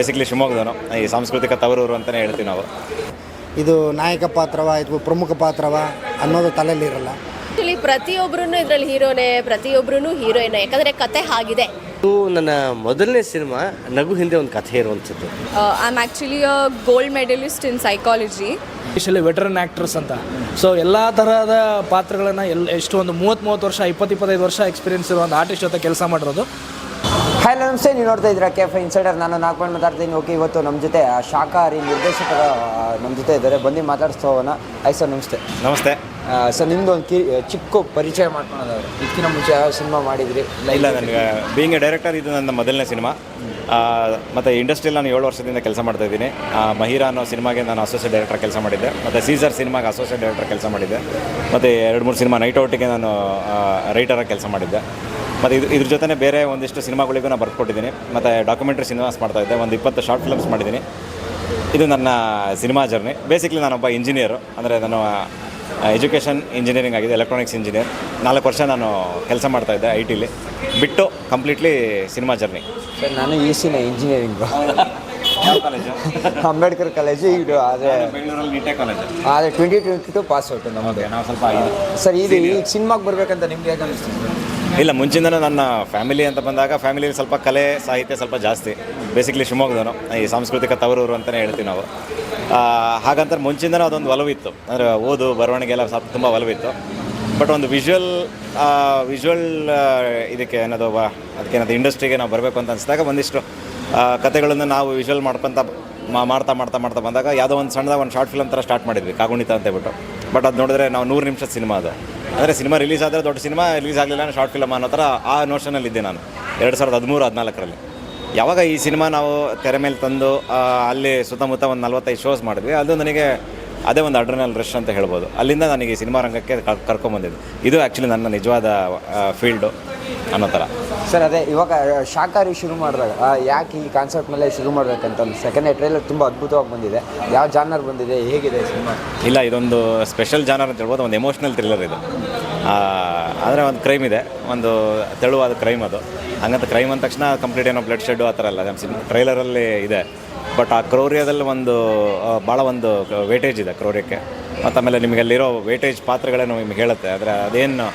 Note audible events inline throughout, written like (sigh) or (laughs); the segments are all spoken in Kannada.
ಬೇಸಿಕ್ಲಿ ಶಿವಮೊಗ್ಗದವನು. ಈ ಸಾಂಸ್ಕೃತಿಕ ತವರೂರು ಅಂತಲೇ ಹೇಳ್ತೀವಿ ನಾವು. ಇದು ನಾಯಕ ಪಾತ್ರವ ಇದು ಪ್ರಮುಖ ಪಾತ್ರವ ಅನ್ನೋದು ತಲೆಯಲ್ಲಿರಲ್ಲ ಆಕ್ಚುಲಿ ಪ್ರತಿಯೊಬ್ರು ಇದ್ರಲ್ಲಿ ಹೀರೋನೇ ಪ್ರತಿಯೊಬ್ರು ಹೀರೋಯಿನ್. ಯಾಕಂದ್ರೆ ಕತೆ ಆಗಿದೆ. ಇದು ನನ್ನ ಮೊದಲನೇ ಸಿನಿಮಾ ನಗು ಹಿಂದೆ ಒಂದು ಕಥೆ ಇರುವಂಥದ್ದು. I am actually a gold medalist in psychology specially veteran actors ಅಂತ. ಸೊ ಎಲ್ಲ ತರಹದ ಪಾತ್ರಗಳನ್ನು ಎಲ್ಲ ಎಷ್ಟು ಒಂದು ಮೂವತ್ತು ಮೂವತ್ತು ವರ್ಷ ಇಪ್ಪತ್ತು ಇಪ್ಪತ್ತೈದು ವರ್ಷ ಎಕ್ಸ್ಪೀರಿಯನ್ಸ್ ಇರೋ ಒಂದು ಆರ್ಟಿಸ್ಟ್ ಜೊತೆ ಕೆಲಸ ಮಾಡಿರೋದು. ಹಾಯ್ ನಮಸ್ತೆ ನೀವು ನೋಡ್ತಾ ಇದ್ದೀರಾ ಕೆಫ್ ಇನ್ಸೈಡರ್ ನಾನು ನಾಲ್ಕು ಮಾತಾಡ್ತೀನಿ. ಓಕೆ ಇವತ್ತು ನಮ್ಮ ಜೊತೆ ಆ ಶಾಕಾಹಾರಿ ನಿರ್ದೇಶಕರ ನಮ್ಮ ಜೊತೆ ಇದ್ದಾರೆ. ಬಂದು ಮಾತಾಡಿಸ್ತಾ ಹೋಗೋಣ ಆಯ್ ಸರ್ ನಮಸ್ತೆ. ನಮಸ್ತೆ ಸರ್ ನಿಮ್ದು ಒಂದು ಕಿ ಚಿಕ್ಕ ಪರಿಚಯ ಮಾಡ್ಕೊಳೋದವ್ರು ಇದಕ್ಕಿಂತ ಮುಂಚೆ ಯಾವ ಸಿನಿಮಾ ಮಾಡಿದ್ರಿ? ಇಲ್ಲ ನನಗೆ ಬೀಯಿಂಗ್ ಎ ಡೈರೆಕ್ಟರ್ ಇದು ನನ್ನ ಮೊದಲನೇ ಸಿನಿಮಾ. ಮತ್ತು ಇಂಡಸ್ಟ್ರಿಯಲ್ಲಿ ನಾನು ಏಳು ವರ್ಷದಿಂದ ಕೆಲಸ ಮಾಡ್ತಾ ಇದ್ದೀನಿ. ಮಹಿರಾ ಅನ್ನೋ ಸಿನಿಮಾಗೆ ನಾನು ಅಸೋಸಿಯೇಟ್ ಡೈರೆಕ್ಟರ್ ಕೆಲಸ ಮಾಡಿದ್ದೆ. ಮತ್ತು ಸೀಸರ್ ಸಿನಿಮಾಗೆ ಅಸೋಸಿಯೇಟ್ ಡೈರೆಕ್ಟರ್ ಕೆಲಸ ಮಾಡಿದ್ದೆ. ಮತ್ತು ಎರಡು ಮೂರು ಸಿನಿಮಾ ನೈಟ್ ಔಟಿಗೆ ನಾನು ರೈಟರಾಗಿ ಕೆಲಸ ಮಾಡಿದ್ದೆ. ಮತ್ತು ಇದು ಇದ್ರ ಜೊತೆ ಬೇರೆ ಒಂದಿಷ್ಟು ಸಿನಿಮಾಗಳಿಗೂ ನಾನು ಬರ್ಕೊಟ್ಟಿದ್ದೀನಿ. ಮತ್ತು ಡಾಕ್ಯುಮೆಂಟ್ರಿ ಸಿನಿಮಾಸ್ ಮಾಡ್ತಾ ಇದ್ದೆ. ಒಂದು ಇಪ್ಪತ್ತು ಶಾರ್ಟ್ ಫಿಲ್ಮ್ಸ್ ಮಾಡಿದ್ದೀನಿ. ಇದು ನನ್ನ ಸಿನಿಮಾ ಜರ್ನಿ ಬೇಸಿಕ್ಲಿ ನಾನೊಬ್ಬ ಇಂಜಿನಿಯರು ಅಂದರೆ ನಾನು ಎಜುಕೇಷನ್ ಇಂಜಿನಿಯರಿಂಗ್ ಆಗಿದೆ ಎಲೆಕ್ಟ್ರಾನಿಕ್ಸ್ ಇಂಜಿನಿಯರ್ ನಾಲ್ಕು ವರ್ಷ ನಾನು ಕೆಲಸ ಮಾಡ್ತಾ ಇದ್ದೆ ಐ ಟಿಲಿ ಬಿಟ್ಟು ಕಂಪ್ಲೀಟ್ಲಿ ಸಿನಿಮಾ ಜರ್ನಿ ಸರ್ ನಾನು ಈ ಸಿನ ಇಂಜಿನಿಯರಿಂಗ್ ಕಾಲೇಜು ಅಂಬೇಡ್ಕರ್ ಕಾಲೇಜು ಇದು ಆದರೆ ಬೆಂಗಳೂರಲ್ಲಿ ನೀಟೆ ಕಾಲೇಜ್ ಆದರೆ twenty twenty two pass out ನಮಗೆ ನಾವು ಸ್ವಲ್ಪ ಸರ್ ಇದು ಈ ಸಿನಿಮಾಗೆ ಬರಬೇಕಂತ ನಿಮ್ಗೆ ಹೇಗೆ ಅನಿಸ್ತಿದೆ ಇಲ್ಲ, ಮುಂಚಿಂದನೂ ನನ್ನ ಫ್ಯಾಮಿಲಿ ಅಂತ ಬಂದಾಗ ಫ್ಯಾಮಿಲಿಯಲ್ಲಿ ಸ್ವಲ್ಪ ಕಲೆ, ಸಾಹಿತ್ಯ ಸ್ವಲ್ಪ ಜಾಸ್ತಿ. ಬೇಸಿಕಲಿ ಶಿವಮೊಗ್ಗದನು ಈ ಸಾಂಸ್ಕೃತಿಕ ತವರೂರು ಅಂತಲೇ ಹೇಳ್ತೀವಿ ನಾವು. ಹಾಗಂತ ಮುಂಚಿಂದನೂ ಅದೊಂದು ಒಲವಿತ್ತು. ಅಂದರೆ ಓದು ಬರವಣಿಗೆ ಎಲ್ಲ ಸ್ವಲ್ಪ ತುಂಬ ಒಲವಿತ್ತು. ಬಟ್ ಒಂದು ವಿಜುವಲ್ ವಿಜುವಲ್ ಇದಕ್ಕೆ ಏನದು ಅದಕ್ಕೆ ಏನದು ಇಂಡಸ್ಟ್ರಿಗೆ ನಾವು ಬರಬೇಕು ಅಂತ ಅನಿಸಿದಾಗ ಒಂದಿಷ್ಟು ಕತೆಗಳನ್ನು ನಾವು ವಿಜುವಲ್ ಮಾಡ್ಕೊತ ಮಾಡ್ತಾ ಮಾಡ್ತಾ ಮಾಡ್ತಾ ಬಂದಾಗ ಯಾವುದೋ ಒಂದು ಸಣ್ಣದಾಗ ಒಂದು ಶಾರ್ಟ್ ಫಿಲ್ಮ್ ಥರ ಸ್ಟಾರ್ಟ್ ಮಾಡಿದ್ವಿ, ಕಾಗುಣಿತ ಅಂತ ಹೇಳ್ಬಿಟ್ಟು. ಬಟ್ ಅದು ನೋಡಿದ್ರೆ ನಾವು ನೂರು ನಿಮಿಷದ ಸಿನಿಮಾ ಅದು. ಅಂದರೆ ಸಿನಿಮಾ ರಿಲೀಸ್ ಆದರೆ ದೊಡ್ಡ ಸಿನಿಮಾ ರಿಲೀಸ್ ಆಗಲಿಲ್ಲ ಶಾರ್ಟ್ ಫಿಲಮ್ ಅನ್ನೋ ಥರ ಆ ನೋಷನಲ್ಲಿದ್ದೆ ನಾನು. ಎರಡು ಸಾವಿರದ ಹದಿಮೂರು, ಹದಿನಾಲ್ಕರಲ್ಲಿ. ಯಾವಾಗ ಈ ಸಿನಿಮಾ ನಾವು ತೆರೆ ಮೇಲೆ ತಂದು ಅಲ್ಲಿ ಸುತ್ತಮುತ್ತ ಒಂದು ನಲ್ವತ್ತೈದು ಶೋಸ್ ಮಾಡಿದ್ವಿ, ಅದು ನನಗೆ ಅದೇ ಒಂದು ಅಡ್ರನಲ್ ರಶ್ ಅಂತ ಹೇಳ್ಬೋದು. ಅಲ್ಲಿಂದ ನನಗೆ ಸಿನಿಮಾ ರಂಗಕ್ಕೆ ಕರ್- ಕರ್ಕೊಂಬಂದಿದ್ದು. ಇದು ಆ್ಯಕ್ಚುಲಿ ನನ್ನ ನಿಜವಾದ ಫೀಲ್ಡು ಅನ್ನೋ ಥರ. ಸರ್, ಅದೇ, ಇವಾಗ ಶಾಖಾರಿ ಶುರು ಮಾಡಿದಾಗ ಯಾಕೆ ಈ ಕಾನ್ಸೆಪ್ಟ್ ಮೇಲೆ ಶುರು ಮಾಡ್ಬೇಕಂತ ಸೆಕೆಂಡ್ ಟ್ರೈಲರ್ ತುಂಬ ಅದ್ಭುತವಾಗಿ ಬಂದಿದೆ. ಯಾವ ಜಾನರ್ ಬಂದಿದೆ, ಹೇಗಿದೆ ಸಿನಿಮಾ? ಇಲ್ಲ, ಇದೊಂದು ಸ್ಪೆಷಲ್ ಜಾನರ್ ಅಂತ ಹೇಳ್ಬೋದು, ಒಂದು ಎಮೋಷ್ನಲ್ ಥ್ರಿಲ್ಲರ್ ಇದು. ಆದರೆ ಒಂದು ಕ್ರೈಮ್ ಇದೆ, ಒಂದು ತೆಳುವಾದ ಕ್ರೈಮ್ ಅದು. ಹಂಗಂತ ಕ್ರೈಮ್ ಅಂದ ತಕ್ಷಣ ಕಂಪ್ಲೀಟ್ ಏನೋ ಬ್ಲಡ್ ಶೆಡ್ ಆ ಥರ ಅಲ್ಲ, ನಮ್ಮ ಟ್ರೈಲರಲ್ಲಿ ಇದೆ. ಬಟ್ ಆ ಕ್ರೌರ್ಯದಲ್ಲಿ ಒಂದು ಭಾಳ ಒಂದು ವೇಟೇಜ್ ಇದೆ ಕ್ರೌರ್ಯಕ್ಕೆ. ಮತ್ತು ಆಮೇಲೆ ನಿಮಗೆ ಅಲ್ಲಿರೋ ವೇಟೇಜ್ ಪಾತ್ರಗಳೇನು ನಿಮ್ಗೆ ಹೇಳುತ್ತೆ. ಆದರೆ ಅದೇನು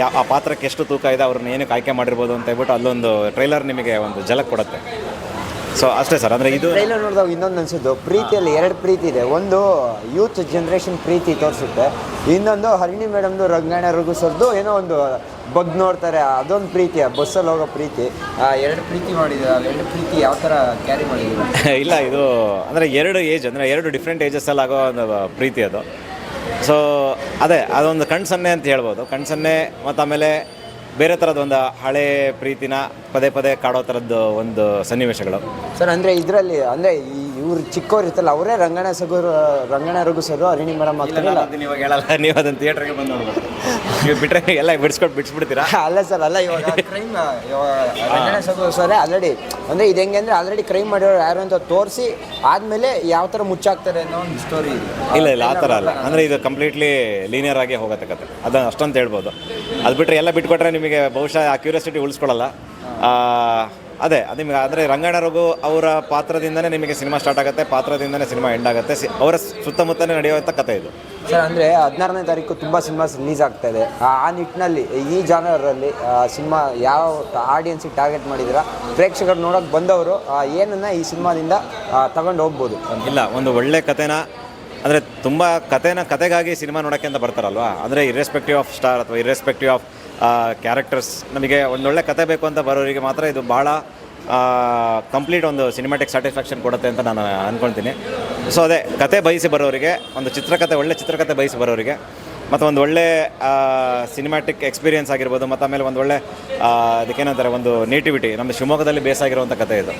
ಯಾ, ಆ ಪಾತ್ರಕ್ಕೆ ಎಷ್ಟು ತೂಕ ಇದೆ, ಅವ್ರನ್ನ ಏನಕ್ಕೆ ಆಯ್ಕೆ ಮಾಡಿರ್ಬೋದು ಅಂತ ಹೇಳ್ಬಿಟ್ಟು ಅಲ್ಲೊಂದು ಟ್ರೈಲರ್ ನಿಮಗೆ ಒಂದು ಜಲಕ್ ಕೊಡುತ್ತೆ. ಸೊ ಅಷ್ಟೇ ಸರ್ ಅಂದರೆ ಇದು ಟ್ರೈಲರ್ ನೋಡಿದಾಗ ಇನ್ನೊಂದು ಅನಿಸಿದ್ದು ಪ್ರೀತಿಯಲ್ಲಿ ಎರಡು ಪ್ರೀತಿ ಇದೆ. ಒಂದು ಯೂತ್ ಜನ್ರೇಷನ್ ಪ್ರೀತಿ ತೋರಿಸುತ್ತೆ, ಇನ್ನೊಂದು ಹರಿಣಿ ಮೇಡಮ್ದು ರಂಗಾಯಣ ರಘುಸರ್ದು ಏನೋ ಒಂದು ಬಗ್ ನೋಡ್ತಾರೆ ಅದೊಂದು ಪ್ರೀತಿ ಬಸ್ಸಲ್ಲಿ ಹೋಗೋ ಪ್ರೀತಿ. ಆ, ಎರಡು ಪ್ರೀತಿ ಮಾಡಿದ್ರು ಎರಡು ಪ್ರೀತಿ ಯಾವ ಥರ ಕ್ಯಾರಿ ಮಾಡಿದ್ರು ಇಲ್ಲ ಇದು ಅಂದರೆ ಎರಡು ಏಜ್ ಅಂದರೆ ಎರಡು ಡಿಫ್ರೆಂಟ್ ಏಜಸ್ಸಲ್ಲಿ ಆಗೋ ಒಂದು ಪ್ರೀತಿ ಅದು. ಸೊ ಅದೇ ಅದೊಂದು ಕಣ್ಸನ್ನೆ ಅಂತ ಹೇಳ್ಬೋದು. ಕಣ್ಸನ್ನೆ ಮತ್ತು ಆಮೇಲೆ ಬೇರೆ ಥರದ ಒಂದು ಹಳೆ ಪ್ರೀತಿನ ಪದೇ ಪದೇ ಕಾಡೋ ಥರದ್ದು ಒಂದು ಸನ್ನಿವೇಶಗಳು. ಸರ್ ಅಂದರೆ ಇದರಲ್ಲಿ ಅಂದರೆ ಈ ಇವ್ರು ಚಿಕ್ಕವ್ರು ಇರ್ತಲ್ಲ ಅವರೇ ರಂಗಣ ಸಗರು ರಂಗಣ ರಘು ಸರ್ ಹರಿಣಿ ಮೇಡಮ್ ಆಗ್ತಾರಲ್ಲ ಇವಾಗ ಹೇಳಲ್ಲ. ನೀವು ಅದನ್ನ ಥಿಯೇಟ್ರಿಗೆ ಬಂದು ನೋಡ್ಬೋದು ನೀವು ಬಿಟ್ಟರೆ ಎಲ್ಲ ಬಿಡಿಸ್ಕೊಟ್ಟು ಬಿಡಿಸ್ಬಿಡ್ತೀರಾ? (laughs) ಅಲ್ಲ ಸರ್ ಅಲ್ಲ ಇವಾಗ ಕ್ರೈಮ್ ರಂಗಣ ಸಗರು ಸರ್ ಆಲ್ರೆಡಿ ಅಂದರೆ ಇದು ಹೆಂಗೆ ಅಂದರೆ ಆಲ್ರೆಡಿ ಕ್ರೈಮ್ ಮಾಡಿರೋರು ಯಾರು ಅಂತ ತೋರಿಸಿ ಆದಮೇಲೆ ಯಾವ ಥರ ಮುಚ್ಚಾಕ್ತಾರೆ ಅನ್ನೋ ಒಂದು ಸ್ಟೋರಿ ಇಲ್ಲ ಇಲ್ಲ ಆ ಥರ ಅಲ್ಲ. ಅಂದರೆ ಇದು ಕಂಪ್ಲೀಟ್ಲಿ ಲೀನಿಯರ್ ಆಗಿ ಹೋಗುತ್ತೆ ಕತೆ. ಅದನ್ನು ಅಷ್ಟಂತ ಹೇಳ್ಬೋದು. ಅದು ಬಿಟ್ಟರೆ ಎಲ್ಲ ಬಿಟ್ಕೊಟ್ರೆ ನಿಮಗೆ ಬಹುಶಃ ಆ ಕ್ಯೂರಿಯಾಸಿಟಿ ಉಳಿಸ್ಕೊಳ್ಳಲ್ಲ ಅದೇ ಅದು ನಿಮಗೆ ಅಂದರೆ ರಂಗಣ್ಣ ರಘು ಅವರ ಪಾತ್ರದಿಂದನೇ ನಿಮಗೆ ಸಿನಿಮಾ ಸ್ಟಾರ್ಟ್ ಆಗುತ್ತೆ ಪಾತ್ರದಿಂದನೇ ಸಿನಿಮಾ ಎಂಡ್ ಆಗುತ್ತೆ ಸಿ ಅವರ ಸುತ್ತಮುತ್ತಲೇ ನಡೆಯುವಂಥ ಕತೆ ಇದು. ಸರ್ ಅಂದರೆ ಹದಿನಾರನೇ ತಾರೀಕು ತುಂಬ ಸಿನಿಮಾಸ್ ರಿಲೀಸ್ ಆಗ್ತಾ ಇದೆ. ಆ ಆ ನಿಟ್ಟಿನಲ್ಲಿ ಈ ಜಾನರಲ್ಲಿ ಸಿನಿಮಾ ಯಾವ ಆಡಿಯನ್ಸಿಗೆ ಟಾರ್ಗೆಟ್ ಮಾಡಿದ್ದೀರಾ? ಪ್ರೇಕ್ಷಕರು ನೋಡೋಕೆ ಬಂದವರು ಆ, ಏನನ್ನ ಈ ಸಿನಿಮಾದಿಂದ ತಗೊಂಡು ಹೋಗ್ಬೋದು ಇಲ್ಲ ಒಂದು ಒಳ್ಳೆ ಕಥೆನ ಅಂದರೆ ತುಂಬ ಕತೆನ ಕತೆಗಾಗಿ ಸಿನಿಮಾ ನೋಡೋಕ್ಕೆ ಅಂತ ಬರ್ತಾರಲ್ವಾ? ಅಂದರೆ ಇರ್ರೆಸ್ಪೆಕ್ಟಿವ್ ಆಫ್ ಸ್ಟಾರ್ ಅಥವಾ ಇರ್ರೆಸ್ಪೆಕ್ಟಿವ್ ಆಫ್ ಕ್ಯಾರೆಕ್ಟರ್ಸ್ ನಮಗೆ ಒಂದೊಳ್ಳೆ ಕತೆ ಬೇಕು ಅಂತ ಬರೋರಿಗೆ ಮಾತ್ರ ಇದು ಭಾಳ ಕಂಪ್ಲೀಟ್ ಒಂದು ಸಿನಿಮ್ಯಾಟಿಕ್ ಸ್ಯಾಟಿಸ್ಫ್ಯಾಕ್ಷನ್ ಕೊಡುತ್ತೆ ಅಂತ ನಾನು ಅಂದ್ಕೊಳ್ತೀನಿ ಸೊ ಅದೇ, ಕತೆ ಬಯಸಿ ಬರೋರಿಗೆ, ಒಂದು ಚಿತ್ರಕಥೆ ಒಳ್ಳೆ ಚಿತ್ರಕಥೆ ಬಯಸಿ ಬರೋರಿಗೆ, ಮತ್ತು ಒಂದು ಒಳ್ಳೆ ಸಿನಿಮ್ಯಾಟಿಕ್ ಎಕ್ಸ್ಪೀರಿಯನ್ಸ್ ಆಗಿರ್ಬೋದು, ಮತ್ತು ಆಮೇಲೆ ಒಂದು ಒಳ್ಳೆ ಅದಕ್ಕೇನಂತಾರೆ, ಒಂದು ನೇಟಿವಿಟಿ ನಮ್ಮ ಶಿವಮೊಗ್ಗದಲ್ಲಿ ಬೇಸಾಗಿರುವಂಥ ಕತೆ ಇದು.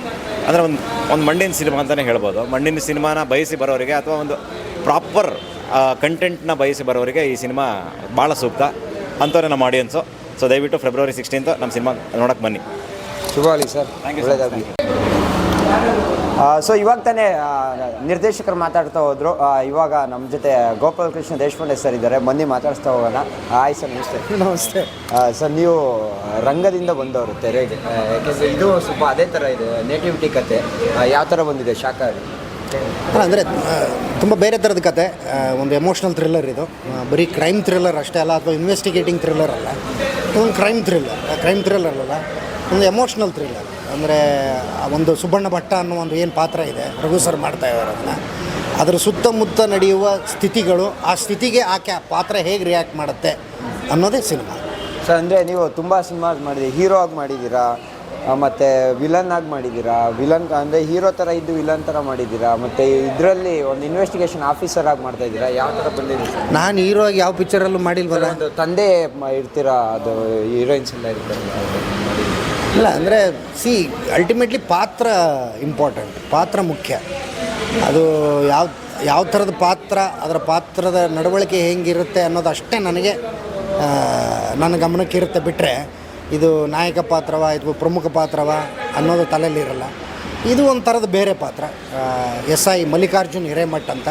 ಅಂದರೆ ಒಂದು ಒಂದು ಮಣ್ಣಿನ ಸಿನಿಮಾ ಅಂತಲೇ ಹೇಳ್ಬೋದು. ಮಣ್ಣಿನ ಸಿನಿಮಾನ ಬಯಸಿ ಬರೋರಿಗೆ ಅಥವಾ ಒಂದು ಪ್ರಾಪರ್ ಕಂಟೆಂಟ್ನ ಬಯಸಿ ಬರೋರಿಗೆ ಈ ಸಿನಿಮಾ ಭಾಳ ಸೂಕ್ತ. ಅಂಥವ್ರೆ ನಮ್ಮ ಆಡಿಯನ್ಸು ಸೊ ದಯವಿಟ್ಟು ಫೆಬ್ರವರಿ ಸಿಕ್ಸ್ಟೀನ್ತ್ ನಮ್ಮ ಸಿನಿಮಾ ನೋಡೋಕ್ಕೆ ಬನ್ನಿ. ಶುಭ ಆಗಲಿ ಸರ್ ಒಳ್ಳೆಯದಾಗಲಿ ಸೊ ಇವಾಗ ತಾನೇ ನಿರ್ದೇಶಕರು ಮಾತಾಡ್ತಾ ಹೋದ್ರು. ಇವಾಗ ನಮ್ಮ ಜೊತೆ ಗೋಪಾಲಕೃಷ್ಣ ದೇಶಪಾಂಡೆ ಸರ್ ಇದ್ದಾರೆ. ಬನ್ನಿ ಮಾತಾಡಿಸ್ತಾ ಹೋಗೋಣ. ಆಯ್ ಸರ್ ನಮಸ್ತೆ. ನಮಸ್ತೆ. ಸರ್ ನೀವು ರಂಗದಿಂದ ಬಂದವರು ತೆರೆಗೆ. ಯಾಕೆಂದರೆ ಇದು ಸ್ವಲ್ಪ ಅದೇ ಥರ ಇದೆ ನೇಟಿವಿಟಿ ಕತೆ. ಯಾವ ಥರ ಬಂದಿದೆ ಶಾಖಾಹಾರಿ? ಅಲ್ಲ, ಅಂದರೆ ತುಂಬ ಬೇರೆ ಥರದ ಕತೆ. ಒಂದು ಎಮೋಷ್ನಲ್ ಥ್ರಿಲ್ಲರ್ ಇದು. ಬರೀ ಕ್ರೈಮ್ ಥ್ರಿಲ್ಲರ್ ಅಷ್ಟೇ ಅಲ್ಲ, ಅಥವಾ ಇನ್ವೆಸ್ಟಿಗೇಟಿಂಗ್ ಥ್ರಿಲ್ಲರ್ ಅಲ್ಲ. ಇದೊಂದು ಕ್ರೈಮ್ ಥ್ರಿಲ್ಲರ್ ಕ್ರೈಮ್ ಥ್ರಿಲ್ಲರ್ ಅಲ್ಲ ಒಂದು ಎಮೋಷ್ನಲ್ ಥ್ರಿಲ್ಲರ್ ಅಂದರೆ ಒಂದು ಸುಬ್ಬಣ್ಣ ಭಟ್ಟ ಅನ್ನೋ ಒಂದು ಏನು ಪಾತ್ರ ಇದೆ, ರಘು ಸರ್ ಮಾಡ್ತಾ ಇದ್ದಾರೆ ಅದನ್ನು. ಅದರ ಸುತ್ತಮುತ್ತ ನಡೆಯುವ ಸ್ಥಿತಿಗಳು, ಆ ಸ್ಥಿತಿಗೆ ಆ ಕ್ಯಾ ಪಾತ್ರ ಹೇಗೆ ರಿಯಾಕ್ಟ್ ಮಾಡುತ್ತೆ ಅನ್ನೋದೇ ಸಿನಿಮಾ ಸರ್ ಅಂದರೆ ನೀವು ತುಂಬ ಸಿನಿಮಾ ಮಾಡಿದ್ದೀರಿ, ಹೀರೋ ಆಗಿ ಮಾಡಿದ್ದೀರಾ? ಮತ್ತೆ ವಿಲನ್ ಆಗಿ ಮಾಡಿದ್ದೀರಾ? ವಿಲನ್ ಅಂದರೆ ಹೀರೋ ಥರ ಇದ್ದು ವಿಲನ್ ಥರ ಮಾಡಿದ್ದೀರಾ? ಮತ್ತು ಇದರಲ್ಲಿ ಒಂದು ಇನ್ವೆಸ್ಟಿಗೇಷನ್ ಆಫೀಸರ್ ಆಗಿ ಮಾಡ್ತಾ ಇದ್ದೀರಾ? ಯಾವ ಥರ ಬಂದಿದ್ದೀರಾ ನಾನು ಹೀರೋ ಆಗಿ ಯಾವ ಪಿಕ್ಚರಲ್ಲೂ ಮಾಡಿಲ್ವಲ್ಲ? ಒಂದು ತಂದೆ ಮ- ಇರ್ತೀರಾ? ಅದು ಹೀರೋಯಿನ್ಸ್ ಎಲ್ಲ ಇರ್ತಾರೆ. ಇಲ್ಲ ಅಂದರೆ ಸಿ ಅಲ್ಟಿಮೇಟ್ಲಿ ಪಾತ್ರ ಇಂಪಾರ್ಟೆಂಟ್ ಪಾತ್ರ ಮುಖ್ಯ. ಅದು ಯಾವ ಯಾವ ಥರದ ಪಾತ್ರ ಅದರ ಪಾತ್ರದ ನಡವಳಿಕೆ ಹೆಂಗಿರುತ್ತೆ ಅನ್ನೋದು ಅಷ್ಟೇ ನನಗೆ ಆ, ನನ್ನ ಗಮನಕ್ಕಿರುತ್ತೆ. ಬಿಟ್ಟರೆ ಇದು ನಾಯಕ ಪಾತ್ರವ ಇದು ಪ್ರಮುಖ ಪಾತ್ರವ ಅನ್ನೋದು ತಲೆಯಲ್ಲಿರಲ್ಲ. ಇದು ಒಂದು ಥರದ ಬೇರೆ ಪಾತ್ರ. ಎಸ್ ಐ ಮಲ್ಲಿಕಾರ್ಜುನ್ ಹಿರೇಮಠ್ ಅಂತ.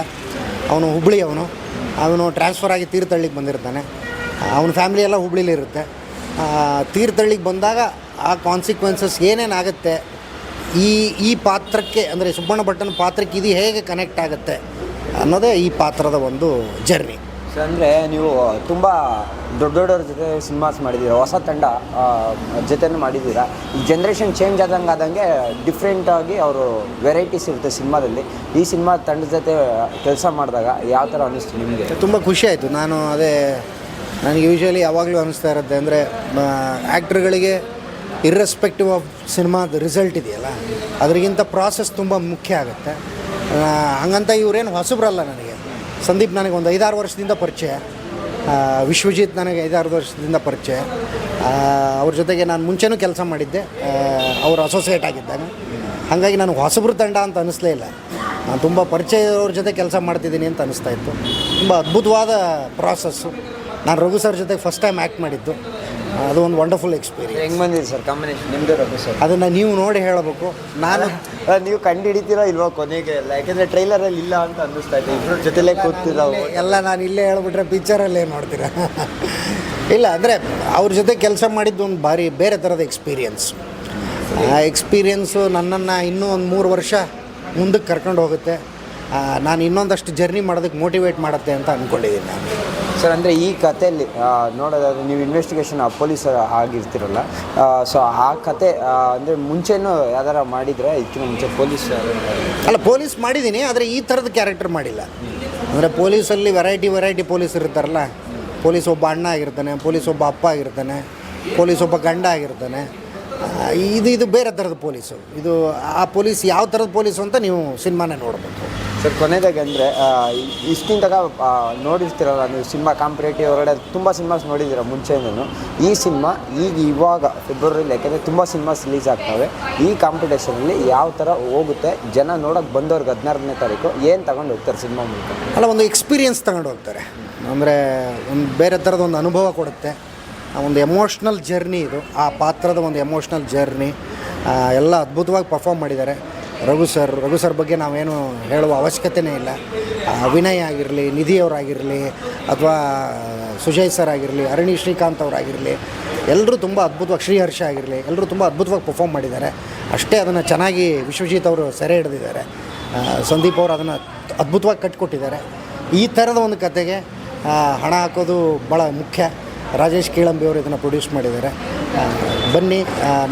ಅವನು ಹುಬ್ಳಿ ಅವನು. ಅವನು ಟ್ರಾನ್ಸ್ಫರ್ ಆಗಿ ತೀರ್ಥಹಳ್ಳಿಗೆ ಬಂದಿರ್ತಾನೆ. ಅವನ ಫ್ಯಾಮಿಲಿ ಎಲ್ಲ ಹುಬ್ಳಿಲಿ ಇರುತ್ತೆ. ಆ, ತೀರ್ಥಹಳ್ಳಿಗೆ ಬಂದಾಗ ಆ ಕಾನ್ಸಿಕ್ವೆನ್ಸಸ್ ಏನೇನಾಗುತ್ತೆ? ಈ ಈ ಪಾತ್ರಕ್ಕೆ ಅಂದರೆ ಸುಬ್ಬಣ್ಣ ಭಟ್ಟನ ಪಾತ್ರಕ್ಕೆ ಇದು ಹೇಗೆ ಕನೆಕ್ಟ್ ಆಗುತ್ತೆ ಅನ್ನೋದೇ ಈ ಪಾತ್ರದ ಒಂದು ಜರ್ನಿ ಸೊ ಅಂದರೆ ನೀವು ತುಂಬ ದೊಡ್ಡ ದೊಡ್ಡವ್ರ ಜೊತೆ ಸಿನಿಮಾಸ್ ಮಾಡಿದ್ದೀರಾ ಹೊಸ ತಂಡ ಜೊತೆನೂ ಮಾಡಿದ್ದೀರಾ ಈ ಜನ್ರೇಷನ್ ಚೇಂಜ್ ಆದಂಗೆ ಆದಂಗೆ ಡಿಫ್ರೆಂಟಾಗಿ ಅವರು ವೆರೈಟೀಸ್ ಇರುತ್ತೆ ಸಿನಿಮಾದಲ್ಲಿ. ಈ ಸಿನಿಮಾ ತಂಡದ ಜೊತೆ ಕೆಲಸ ಮಾಡಿದಾಗ ಯಾವ ಥರ ಅನ್ನಿಸ್ತು ನಿಮಗೆ? ತುಂಬ ಖುಷಿ ಆಯಿತು. ನಾನು ಅದೇ, ನನಗೆ ಯೂಶ್ವಲಿ ಯಾವಾಗಲೂ ಅನಿಸ್ತಾ ಇರುತ್ತೆ ಅಂದರೆ ಆ್ಯಕ್ಟ್ರ್ಗಳಿಗೆ ಇರ್ರೆಸ್ಪೆಕ್ಟಿವ್ ಆಫ್ ಸಿನಿಮಾದ ರಿಸಲ್ಟ್ ಇದೆಯಲ್ಲ, ಅದರಿಗಿಂತ ಪ್ರಾಸೆಸ್ ತುಂಬ ಮುಖ್ಯ ಆಗುತ್ತೆ. ಹಂಗಂತ ಇವರೇನು ಹೊಸಬ್ರಲ್ಲ ನನಗೆ. ಸಂದೀಪ್ ನನಗೆ ಒಂದು ಐದಾರು ವರ್ಷದಿಂದ ಪರಿಚಯ. ವಿಶ್ವಜಿತ್ ನನಗೆ ಐದಾರು ವರ್ಷದಿಂದ ಪರಿಚಯ. ಅವ್ರ ಜೊತೆಗೆ ನಾನು ಮುಂಚೆನೂ ಕೆಲಸ ಮಾಡಿದ್ದೆ. ಅವರು ಅವ್ರ ಅಸೋಸಿಯೇಟ್ ಆಗಿದ್ದಾಗ. ಹಾಗಾಗಿ ನನಗೆ ಹೊಸಬ್ರ ತಂಡ ಅಂತ ಅನ್ನಿಸ್ಲೇ ಇಲ್ಲ. ನಾನು ತುಂಬ ಪರಿಚಯ ಇರೋರ ಜೊತೆ ಕೆಲಸ ಮಾಡ್ತಿದ್ದೀನಿ ಅಂತ ಅನಿಸ್ತಾ ಇತ್ತು. ತುಂಬ ಅದ್ಭುತವಾದ ಪ್ರಾಸೆಸ್ಸು ನಾನು ರಘು ಸರ್ ಜೊತೆಗೆ ಫಸ್ಟ್ ಟೈಮ್ ಆ್ಯಕ್ಟ್ ಮಾಡಿದ್ದು. ಅದು ಒಂದು ವಂಡರ್ಫುಲ್ ಎಕ್ಸ್ಪೀರಿಯನ್ಸ್ ಹೆಂಗೆ ಬಂದಿದೆ ಸರ್ ಕಾಂಬಿನೇಷನ್ ನಿಮ್ಮದು ಇರೋದು ಸರ್? ಅದನ್ನು ನೀವು ನೋಡಿ ಹೇಳಬೇಕು. ನಾನು ನೀವು ಕಂಡು ಹಿಡಿತೀರಾ ಇಲ್ವಾ ಕೊನೆಗೆ ಎಲ್ಲ? ಯಾಕೆಂದರೆ ಟ್ರೈಲರಲ್ಲಿ ಇಲ್ಲ ಅಂತ ಅನ್ನಿಸ್ತಾ ಇದೆ. ಇಬ್ಬರ ಜೊತೆಲೇ ಕೂತಿದ್ದಾವೆ ಎಲ್ಲ ನಾನು ಇಲ್ಲೇ ಹೇಳ್ಬಿಟ್ರೆ ಏನು ಮಾಡ್ತೀರಾ (laughs) ಇಲ್ಲ ಅಂದರೆ ಅವ್ರ ಜೊತೆ ಕೆಲಸ ಮಾಡಿದ್ದು ಒಂದು ಭಾರಿ ಬೇರೆ ಥರದ ಎಕ್ಸ್ಪೀರಿಯನ್ಸ್ ಆ ಎಕ್ಸ್ಪೀರಿಯನ್ಸು ನನ್ನನ್ನು ಇನ್ನೂ ಒಂದು ಮೂರು ವರ್ಷ ಮುಂದಕ್ಕೆ ಕರ್ಕೊಂಡು ಹೋಗುತ್ತೆ. ನಾನು ಇನ್ನೊಂದಷ್ಟು ಜರ್ನಿ ಮಾಡೋದಕ್ಕೆ ಮೋಟಿವೇಟ್ ಮಾಡುತ್ತೆ ಅಂತ ಅಂದ್ಕೊಂಡಿದ್ದೀನಿ ನಾನು. ಸರ್ ಅಂದರೆ ಈ ಕಥೆಯಲ್ಲಿ ನೋಡೋದಾದ್ರೆ ನೀವು ಇನ್ವೆಸ್ಟಿಗೇಷನ್ ಪೊಲೀಸರ್ ಆಗಿರ್ತಿರಲ್ಲ ಸೊ ಆ ಕತೆ ಅಂದರೆ ಮುಂಚೆನೂ ಯಾವ್ದಾರ ಮಾಡಿದರೆ? ಇದಕ್ಕಿಂತ ಮುಂಚೆ ಪೊಲೀಸ್ ಅಲ್ಲ, ಪೊಲೀಸ್ ಮಾಡಿದ್ದೀನಿ ಆದರೆ ಈ ಥರದ ಕ್ಯಾರೆಕ್ಟರ್ ಮಾಡಿಲ್ಲ. ಅಂದರೆ ಪೊಲೀಸಲ್ಲಿ ವೆರೈಟಿ ವೆರೈಟಿ ಪೊಲೀಸ್ ಇರ್ತಾರಲ್ಲ. ಪೊಲೀಸ್ ಒಬ್ಬ ಅಣ್ಣ ಆಗಿರ್ತಾನೆ, ಪೊಲೀಸ್ ಒಬ್ಬ ಅಪ್ಪ ಆಗಿರ್ತಾನೆ, ಪೊಲೀಸ್ ಒಬ್ಬ ಗಂಡ ಆಗಿರ್ತಾನೆ. ಇದು ಇದು ಬೇರೆ ಥರದ ಪೊಲೀಸು. ಇದು ಆ ಪೊಲೀಸ್ ಯಾವ ಥರದ ಪೊಲೀಸು ಅಂತ ನೀವು ಸಿನಿಮಾನೇ ನೋಡಬೇಕು ಸರ್ ಕೊನೆದಾಗಿ ಅಂದರೆ ಆ, ನೋಡಿರ್ತೀರಲ್ಲ ನೀವು ಸಿನಿಮಾ ಕಾಂಪಿಟೇಟಿವ್ ಹೊರಗಡೆ ತುಂಬ ಸಿನಿಮಾಸ್ ನೋಡಿದ್ದೀರ ಮುಂಚೆಯಿಂದನೂ. ಈ ಸಿನಿಮಾ ಈಗ ಇವಾಗ ಫೆಬ್ರವರಿಲಿ ಯಾಕೆಂದರೆ ತುಂಬ ಸಿನಿಮಾಸ್ ರಿಲೀಸ್ ಆಗ್ತವೆ. ಈ ಕಾಂಪಿಟೇಷನಲ್ಲಿ ಯಾವ ಥರ ಹೋಗುತ್ತೆ ಜನ ನೋಡೋಕೆ ಬಂದವ್ರಿಗೆ ಹದಿನಾರನೇ ತಾರೀಕು ಏನು ತಗೊಂಡು ಹೋಗ್ತಾರೆ ಸಿನಿಮಾ ಮೂಲಕ? ಅಲ್ಲ ಒಂದು ಎಕ್ಸ್ಪೀರಿಯನ್ಸ್ ತಗೊಂಡು ಹೋಗ್ತಾರೆ. ಅಂದರೆ ಒಂದು ಬೇರೆ ಥರದ ಒಂದು ಅನುಭವ ಕೊಡುತ್ತೆ. ಒಂದು ಎಮೋಷ್ನಲ್ ಜರ್ನಿ ಇದು. ಆ ಪಾತ್ರದ ಒಂದು ಎಮೋಷ್ನಲ್ ಜರ್ನಿ ಎಲ್ಲ ಅದ್ಭುತವಾಗಿ ಪರ್ಫಾರ್ಮ್ ಮಾಡಿದ್ದಾರೆ. ರಘು ಸರ್ ರಘು ಸರ್ ಬಗ್ಗೆ ನಾವೇನು ಹೇಳುವ ಅವಶ್ಯಕತೆಯೇ ಇಲ್ಲ. ವಿನಯ್ ಆಗಿರಲಿ, ನಿಧಿಯವರಾಗಿರಲಿ, ಅಥವಾ ಸುಜಯ್ ಸರ್ ಆಗಿರಲಿ ಅರಣಿ ಶ್ರೀಕಾಂತ್ ಅವರಾಗಿರಲಿ ಎಲ್ಲರೂ ತುಂಬ ಅದ್ಭುತವಾಗಿ ಶ್ರೀಹರ್ಷ ಆಗಿರಲಿ ಎಲ್ಲರೂ ತುಂಬ ಅದ್ಭುತವಾಗಿ ಪರ್ಫಾರ್ಮ್ ಮಾಡಿದ್ದಾರೆ. ಅಷ್ಟೇ ಅದನ್ನು ಚೆನ್ನಾಗಿ ವಿಶ್ವಜಿತ್ ಅವರು ಸೆರೆ ಹಿಡಿದಿದ್ದಾರೆ. ಸಂದೀಪ್ ಅವರು ಅದನ್ನು ಅದ್ಭುತವಾಗಿ ಕಟ್ಟಿಕೊಟ್ಟಿದ್ದಾರೆ ಈ ಥರದ ಒಂದು ಕತೆಗೆ ಹಣ ಹಾಕೋದು ಭಾಳ ಮುಖ್ಯ. ರಾಜೇಶ್ ಕೀಳಂಬಿ ಅವರು ಇದನ್ನು ಪ್ರೊಡ್ಯೂಸ್ ಮಾಡಿದ್ದಾರೆ. ಬನ್ನಿ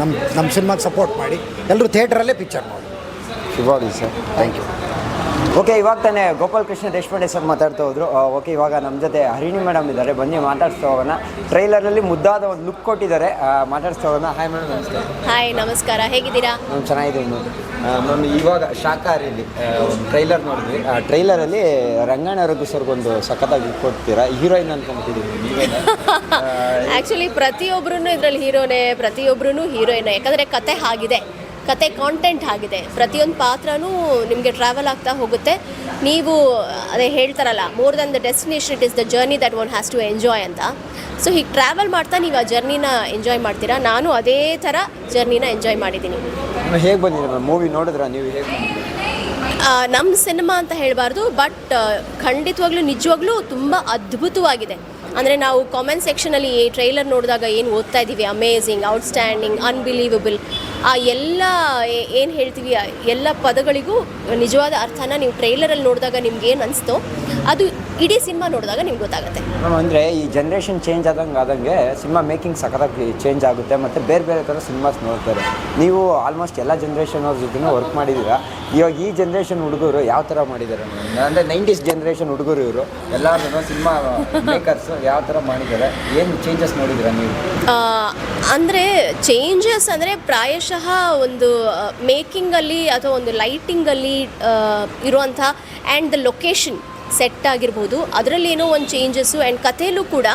ನಮ್ಮ ನಮ್ಮ ಸಿನಿಮಾಗೆ ಸಪೋರ್ಟ್ ಮಾಡಿ. ಎಲ್ಲರೂ ಥಿಯೇಟ್ರಲ್ಲೇ ಪಿಕ್ಚರ್ ನೋಡಿ. ಶುಭವಾಗಲಿ ಸರ್ ಥ್ಯಾಂಕ್ ಯು ಓಕೆ ಇವಾಗ ತಾನೇ ಗೋಪಾಲ್ ಕೃಷ್ಣ ದೇಶಪಾಂಡೆ ಸರ್ ಮಾತಾಡ್ತಾ ಹೋದ್ರು. ಓಕೆ ಇವಾಗ ನಮ್ಮ ಜೊತೆ ಹರಿಣಿ ಮೇಡಮ್ ಇದ್ದಾರೆ. ಬನ್ನಿ ಮಾತಾಡ್ಸ್ತಾ ಹೋಗೋಣ. ಟ್ರೈಲರಲ್ಲಿ ಮುದ್ದಾದ ಒಂದು ಲುಕ್ ಕೊಟ್ಟಿದ್ದಾರೆ. ಮಾತಾಡ್ಸ್ತಾ ಹೋಗೋಣ. ಹಾಯ್ ಮೇಡಮ್ ನಮಸ್ತೆ. ಹಾಯ್ ನಮಸ್ಕಾರ. ಹೇಗಿದ್ದೀರಾ? ನಾನು ಚೆನ್ನಾಗಿದ್ದೀನಿ ಮ್ಯಾಮ್ ಇವಾಗ ಶಾಖಾಹಾರಿಲಿ ಒಂದು ಟ್ರೈಲರ್ ನೋಡಿದ್ವಿ. ಆ ಟ್ರೈಲರಲ್ಲಿ ರಂಗಣ್ಣ ರಘು ಸರ್ಗೊಂದು ಸಖತ್ತಾಗಿ ಲುಕ್ ಕೊಡ್ತೀರಾ? ಹೀರೋಯಿನ್ ಅನ್ಕೊಂಬಿಟ್ಟಿದ್ದೀವಿ ನೀವೇನೆ? ಆ್ಯಕ್ಚುಲಿ ಪ್ರತಿಯೊಬ್ಬರೂ ಇದರಲ್ಲಿ ಹೀರೋನೇ ಪ್ರತಿಯೊಬ್ಬರೂ ಹೀರೋಯಿನ್ ಯಾಕಂದರೆ ಕತೆ ಆಗಿದೆ. ಕತೆ ಕಾಂಟೆಂಟ್ ಆಗಿದೆ. ಪ್ರತಿಯೊಂದು ಪಾತ್ರನೂ ನಿಮಗೆ ಟ್ರಾವೆಲ್ ಆಗ್ತಾ ಹೋಗುತ್ತೆ. ನೀವು ಅದೇ ಹೇಳ್ತಾರಲ್ಲ more than the destination it is the journey that one has to enjoy ಅಂತ. ಸೊ ಹೀಗೆ ಟ್ರಾವೆಲ್ ಮಾಡ್ತಾ ನೀವು ಆ ಜರ್ನಿನ ಎಂಜಾಯ್ ಮಾಡ್ತೀರಾ? ನಾನು ಅದೇ ಥರ ಜರ್ನಿನ ಎಂಜಾಯ್ ಮಾಡಿದ್ದೀನಿ. ಹೇಗೆ ಬಂದಿದೆ ಮೂವಿ ನೋಡಿದ್ರ ನೀವು ಹೇಗೆ? ನಮ್ಮ ಸಿನಿಮಾ ಅಂತ ಹೇಳಬಾರ್ದು ಬಟ್ ಖಂಡಿತವಾಗ್ಲೂ ನಿಜವಾಗ್ಲೂ ತುಂಬ ಅದ್ಭುತವಾಗಿದೆ. ಅಂದರೆ ನಾವು ಕಾಮೆಂಟ್ ಸೆಕ್ಷನಲ್ಲಿ ಟ್ರೈಲರ್ ನೋಡಿದಾಗ ಏನು ಓದ್ತಾ ಇದ್ದೀವಿ ಅಮೇಝಿಂಗ್ ಔಟ್ಸ್ಟ್ಯಾಂಡಿಂಗ್ ಅನ್ಬಿಲೀವಬಲ್ ಆ ಎಲ್ಲ ಏನು ಹೇಳ್ತೀವಿ? ಎಲ್ಲ ಪದಗಳಿಗೂ ನಿಜವಾದ ಅರ್ಥನ ನೀವು ಟ್ರೈಲರಲ್ಲಿ ನೋಡಿದಾಗ ನಿಮ್ಗೆ ಏನು ಅನಿಸ್ತೋ? ಅದು ಇಡೀ ಸಿನಿಮಾ ನೋಡಿದಾಗ ನಿಮ್ಗೆ ಗೊತ್ತಾಗುತ್ತೆ. ಅಂದರೆ ಈ ಜನ್ರೇಷನ್ ಚೇಂಜ್ ಆದಂಗೆ ಆದಂಗೆ ಸಿನಿಮಾ ಮೇಕಿಂಗ್ ಸಖತ್ತಾಗಿ ಚೇಂಜ್ ಆಗುತ್ತೆ ಮತ್ತು ಬೇರೆ ಬೇರೆ ಥರ ಸಿನಿಮಾಸ್ ನೋಡ್ತಾರೆ. ನೀವು ಆಲ್ಮೋಸ್ಟ್ ಎಲ್ಲ ಜನ್ರೇಷನ್ ಅವ್ರ ಜೊತೆ ವರ್ಕ್ ಮಾಡಿದ್ದೀರಾ ಇವಾಗ ಈ ಜನ್ರೇಷನ್ ಹುಡುಗರು ಯಾವ ಥರ ಮಾಡಿದ್ದಾರೆ ಅಂದರೆ ನೈಂಟೀಸ್ ಜನ್ರೇಷನ್ ಹುಡುಗರು ಇವರು. ಎಲ್ಲರೂ ಸಿನಿಮಾ ಮೇಕರ್ಸ್ ಯಾವ ಥರ ಮಾಡಿದ್ದಾರೆ? ಏನು ಚೇಂಜಸ್ ನೋಡಿದ್ದೀರಾ ನೀವು? ಅಂದರೆ ಚೇಂಜಸ್ ಅಂದರೆ ಪ್ರಾಯಶಃ ಒಂದು ಮೇಕಿಂಗಲ್ಲಿ ಅಥವಾ ಒಂದು ಲೈಟಿಂಗಲ್ಲಿ ಇರುವಂಥ ಆ್ಯಂಡ್ ದ ಲೊಕೇಶನ್ ಸೆಟ್ ಆಗಿರ್ಬೋದು. ಅದರಲ್ಲಿ ಏನೋ ಒಂದು ಚೇಂಜಸ್ಸು ಆ್ಯಂಡ್ ಕಥೆಯಲ್ಲೂ ಕೂಡ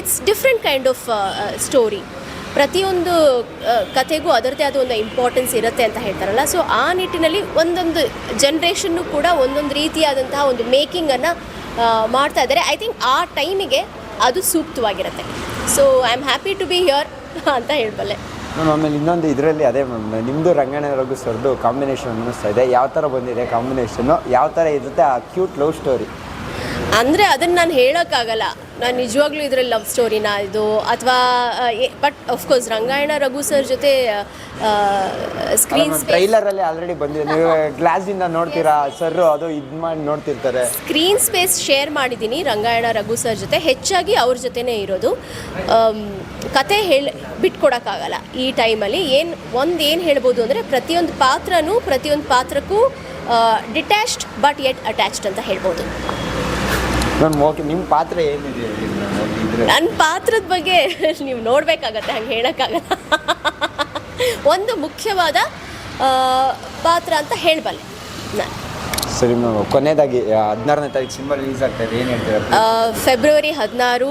it's different kind of story ಪ್ರತಿಯೊಂದು ಕಥೆಗೂ ಅದರದೇ ಆದ ಒಂದು ಇಂಪಾರ್ಟೆನ್ಸ್ ಇರುತ್ತೆ ಅಂತ ಹೇಳ್ತಾರಲ್ಲ. ಸೊ ಆ ನಿಟ್ಟಿನಲ್ಲಿ ಒಂದೊಂದು ಜನ್ರೇಷನ್ನು ಕೂಡ ಒಂದೊಂದು ರೀತಿಯಾದಂತಹ ಒಂದು ಮೇಕಿಂಗನ್ನು ಮಾಡ್ತಾ ಇದ್ದಾರೆ. ಐ ಥಿಂಕ್ ಆ ಟೈಮಿಗೆ ಅದು ಸೂಕ್ತವಾಗಿರುತ್ತೆ. So I am happy to be here ಅಂತ ಹೇಳಬಲ್ಲೆ. ಮ್ಯಾಮ್ ಆಮೇಲೆ ಇನ್ನೊಂದು ಇದರಲ್ಲಿ ಅದೇ ಮ್ಯಾಮ್ ನಿಮ್ಮದು ರಂಗಣ್ಣ ರಘು ಸರ್ದು ಕಾಂಬಿನೇಷನ್ ಅನ್ನಿಸ್ತಾ ಇದೆ. ಯಾವ ಥರ ಬಂದಿದೆ ಕಾಂಬಿನೇಷನ್ನು ಯಾವ ಥರ ಇರುತ್ತೆ ಆ ಕ್ಯೂಟ್ ಲವ್ ಸ್ಟೋರಿ ಅಂದರೆ ಅದನ್ನು ನಾನು ಹೇಳೋಕ್ಕಾಗಲ್ಲ. ನಾನು ನಿಜವಾಗ್ಲೂ ಇದರಲ್ಲಿ ಲವ್ ಸ್ಟೋರಿನ ಇದು ಅಥವಾ but of course Rangayana Raghu sir ಜೊತೆ ಸ್ಕ್ರೀನ್ ಸ್ಪೇಸ್ ಟ್ರೈಲರಲ್ಲಿ ಆಲ್ರೆಡಿ ಬಂದಿದೆ. ನೀವು ಇಂದ ನೋಡ್ತೀರಾ? ಸರ್ ಅದು ಇದು ಮಾಡಿ ನೋಡ್ತಿರ್ತಾರೆ. ಸ್ಕ್ರೀನ್ ಸ್ಪೇಸ್ ಶೇರ್ ಮಾಡಿದ್ದೀನಿ ರಂಗಾಯಣ ರಘು ಸರ್ ಜೊತೆ. ಹೆಚ್ಚಾಗಿ ಅವ್ರ ಜೊತೆನೇ ಇರೋದು. ಕತೆ ಹೇಳಿ ಬಿಟ್ಕೊಡೋಕ್ಕಾಗಲ್ಲ ಈ ಟೈಮಲ್ಲಿ ಏನು ಒಂದು ಏನು ಹೇಳ್ಬೋದು ಅಂದರೆ ಪ್ರತಿಯೊಂದು ಪಾತ್ರನೂ ಪ್ರತಿಯೊಂದು ಪಾತ್ರಕ್ಕೂ ಡಿಟ್ಯಾಚ್ಡ್ ಬಟ್ ಎಟ್ ಅಟ್ಯಾಚ್ಡ್ ಅಂತ ಹೇಳ್ಬೋದು. ಮ್ಯಾಮ್ ಓಕೆ ನಿಮ್ಮ ಪಾತ್ರ ಏನಿದೆ ನನ್ನ ಪಾತ್ರದ ಬಗ್ಗೆ ನೀವು ನೋಡಬೇಕಾಗತ್ತೆ ಹಂಗೆ ಹೇಳೋಕ್ಕಾಗಲ್ಲ. ಒಂದು ಮುಖ್ಯವಾದ ಪಾತ್ರ ಅಂತ ಹೇಳಬಲ್ಲೆ. ನಾನು ಸರಿ ಮ್ಯಾಮ್ ಕೊನೆಯದಾಗಿ ಹದಿನಾರನೇ ತಾರೀಕು ಸಿನಿಮಾ ರಿಲೀಸ್ ಆಗ್ತಾ ಇದೆ ಏನು ಹೇಳ್ತೀರಾ? ಫೆಬ್ರವರಿ ಹದಿನಾರು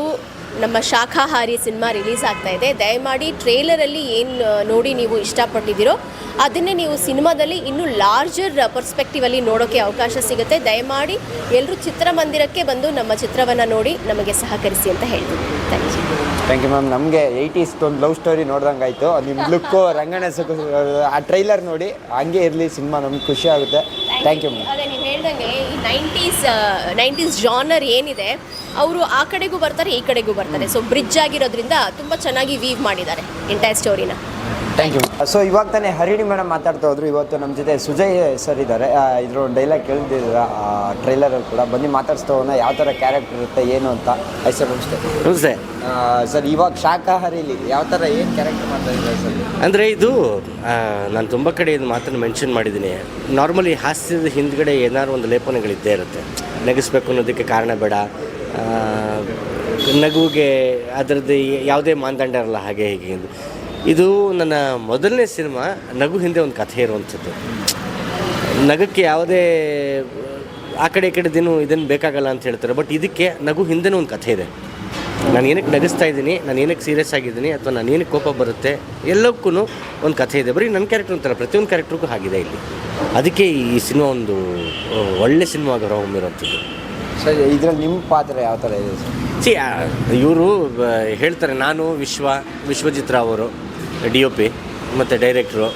ನಮ್ಮ ಶಾಖಾಹಾರಿ ಸಿನಿಮಾ ರಿಲೀಸ್ ಆಗ್ತಾ ಇದೆ. ದಯಮಾಡಿ ಟ್ರೇಲರಲ್ಲಿ ಏನು ನೋಡಿ ನೀವು ಇಷ್ಟಪಟ್ಟಿದ್ದೀರೋ ಅದನ್ನೇ ನೀವು ಸಿನಿಮಾದಲ್ಲಿ ಇನ್ನೂ ಲಾರ್ಜರ್ ಪರ್ಸ್ಪೆಕ್ಟಿವಲ್ಲಿ ನೋಡೋಕ್ಕೆ ಅವಕಾಶ ಸಿಗುತ್ತೆ. ದಯಮಾಡಿ ಎಲ್ಲರೂ ಚಿತ್ರಮಂದಿರಕ್ಕೆ ಬಂದು ನಮ್ಮ ಚಿತ್ರವನ್ನು ನೋಡಿ ನಮಗೆ ಸಹಕರಿಸಿ ಅಂತ ಹೇಳ್ತೀನಿ. Thank you thank you ma'am ನಮಗೆ ಏಯ್ಟೀಸ್ ಒಂದು ಲವ್ ಸ್ಟೋರಿ ನೋಡ್ದಂಗೆ ಆಯಿತು ನಿಮ್ಮ ಲುಕ್ಕು ರಂಗಣ ಆ ಟ್ರೈಲರ್ ನೋಡಿ ಹಂಗೆ ಇರಲಿ ಸಿನಿಮಾ ನಮ್ಗೆ ಖುಷಿ ಆಗುತ್ತೆ. ಥ್ಯಾಂಕ್ ಯು ಮ್ಯಾಮ್ ಅದೇ ನೀವು ಹೇಳ್ದಂಗೆ ಈ ನೈಂಟೀಸ್ ನೈಂಟೀಸ್ ಜಾನರ್ ಏನಿದೆ ಅವರು ಆ ಕಡೆಗೂ ಬರ್ತಾರೆ ಈ ಕಡೆಗೂ ಬರ್ತಾರೆ. ಸೊ ಬ್ರಿಡ್ಜ್ ಆಗಿರೋದ್ರಿಂದ ತುಂಬ ಚೆನ್ನಾಗಿ ವೀವ್ ಮಾಡಿದ್ದಾರೆ ಎಂಟೈರ್ ಸ್ಟೋರಿನ ಥ್ಯಾಂಕ್ ಯು ಸೊ ಇವಾಗ ತಾನೇ ಹರಿಣಿ ಮೇಡಮ್ ಮಾತಾಡ್ತಾ ಹೋದ್ರು. ಇವತ್ತು ನಮ್ಮ ಜೊತೆ ಸುಜಯ್ ಸರ್ ಇದ್ದಾರೆ. ಇದ್ರ ಡೈಲಾಗ್ ಕೇಳಿದ್ದೀರ ಟ್ರೈಲರಲ್ಲಿ ಕೂಡ ಬನ್ನಿ ಮಾತಾಡ್ಸ್ತಾ ಹೋಗೋಣ. ಯಾವ ಥರ ಕ್ಯಾರೆಕ್ಟರ್ ಇರುತ್ತೆ ಏನು ಅಂತ. ಆಯ್ತು ಸರ್ ನಮಸ್ತೆ. ನಮಸ್ತೆ. ಸರ್ ಇವಾಗ ಶಾಖಾಹಾರಿಲಿ ಯಾವ ಥರ ಏನು ಕ್ಯಾರೆಕ್ಟರ್ ಮಾಡ್ತಾ ಇದ್ದಾರೆ ಸರ್ ಅಂದರೆ ಇದು ನಾನು ತುಂಬ ಕಡೆ ಇದು ಮಾತನ್ನು ಮೆನ್ಷನ್ ಮಾಡಿದ್ದೀನಿ. ನಾರ್ಮಲಿ ಹಾಸ್ಯದ ಹಿಂದ್ಗಡೆ ಏನಾದ್ರು ಒಂದು ಲೇಪನಗಳಿದ್ದೇ ಇರುತ್ತೆ. ನೆಗೆಸ್ಬೇಕು ಅನ್ನೋದಕ್ಕೆ ಕಾರಣ ಬೇಡ. ನಗುವಿಗೆ ಅದರದ್ದು ಯಾವುದೇ ಮಾನದಂಡ ಇರಲ್ಲ, ಹಾಗೆ ಹೀಗೆ ಎಂದು. ಇದು ನನ್ನ ಮೊದಲನೇ ಸಿನಿಮಾ, ನಗು ಹಿಂದೆ ಒಂದು ಕಥೆ ಇರುವಂಥದ್ದು. ನಗಕ್ಕೆ ಯಾವುದೇ, ಆ ಕಡೆ ಈ ಕಡೆದೇನು ಇದನ್ನು ಬೇಕಾಗಲ್ಲ ಅಂತ ಹೇಳ್ತಾರೆ, ಬಟ್ ಇದಕ್ಕೆ ನಗು ಹಿಂದೆನೂ ಒಂದು ಕಥೆ ಇದೆ. ನಾನು ಏನಕ್ಕೆ ನಗಿಸ್ತಾ ಇದ್ದೀನಿ, ನಾನು ಏನಕ್ಕೆ ಸೀರಿಯಸ್ ಆಗಿದ್ದೀನಿ, ಅಥವಾ ನಾನು ಏನಕ್ಕೆ ಕೋಪ ಬರುತ್ತೆ, ಎಲ್ಲಕ್ಕೂ ಒಂದು ಕಥೆ ಇದೆ. ಬರೀ ನನ್ನ ಕ್ಯಾರೆಕ್ಟರ್ ಒಂಥರ, ಪ್ರತಿಯೊಂದು ಕ್ಯಾರೆಕ್ಟ್ರಿಗೂ ಆಗಿದೆ ಇಲ್ಲಿ. ಅದಕ್ಕೆ ಈ ಸಿನಿಮಾ ಒಂದು, ಒಳ್ಳೆ ಸಿನಿಮಾ ಆಗಿ ಹೊರಹೊಮ್ಮಿರುವಂಥದ್ದು ಸರ್ ಇದ್ರಲ್ಲಿ ನಿಮ್ಮ ಪಾತ್ರ ಯಾವ ಥರ ಇದೆ ಸರ್? ಸಿ ಇವರು ಹೇಳ್ತಾರೆ, ನಾನು ವಿಶ್ವ, ವಿಶ್ವಜಿತ್ ರಾವ್ ಅವರು ಡಿ ಒ ಪಿ ಮತ್ತು ಡೈರೆಕ್ಟ್ರು.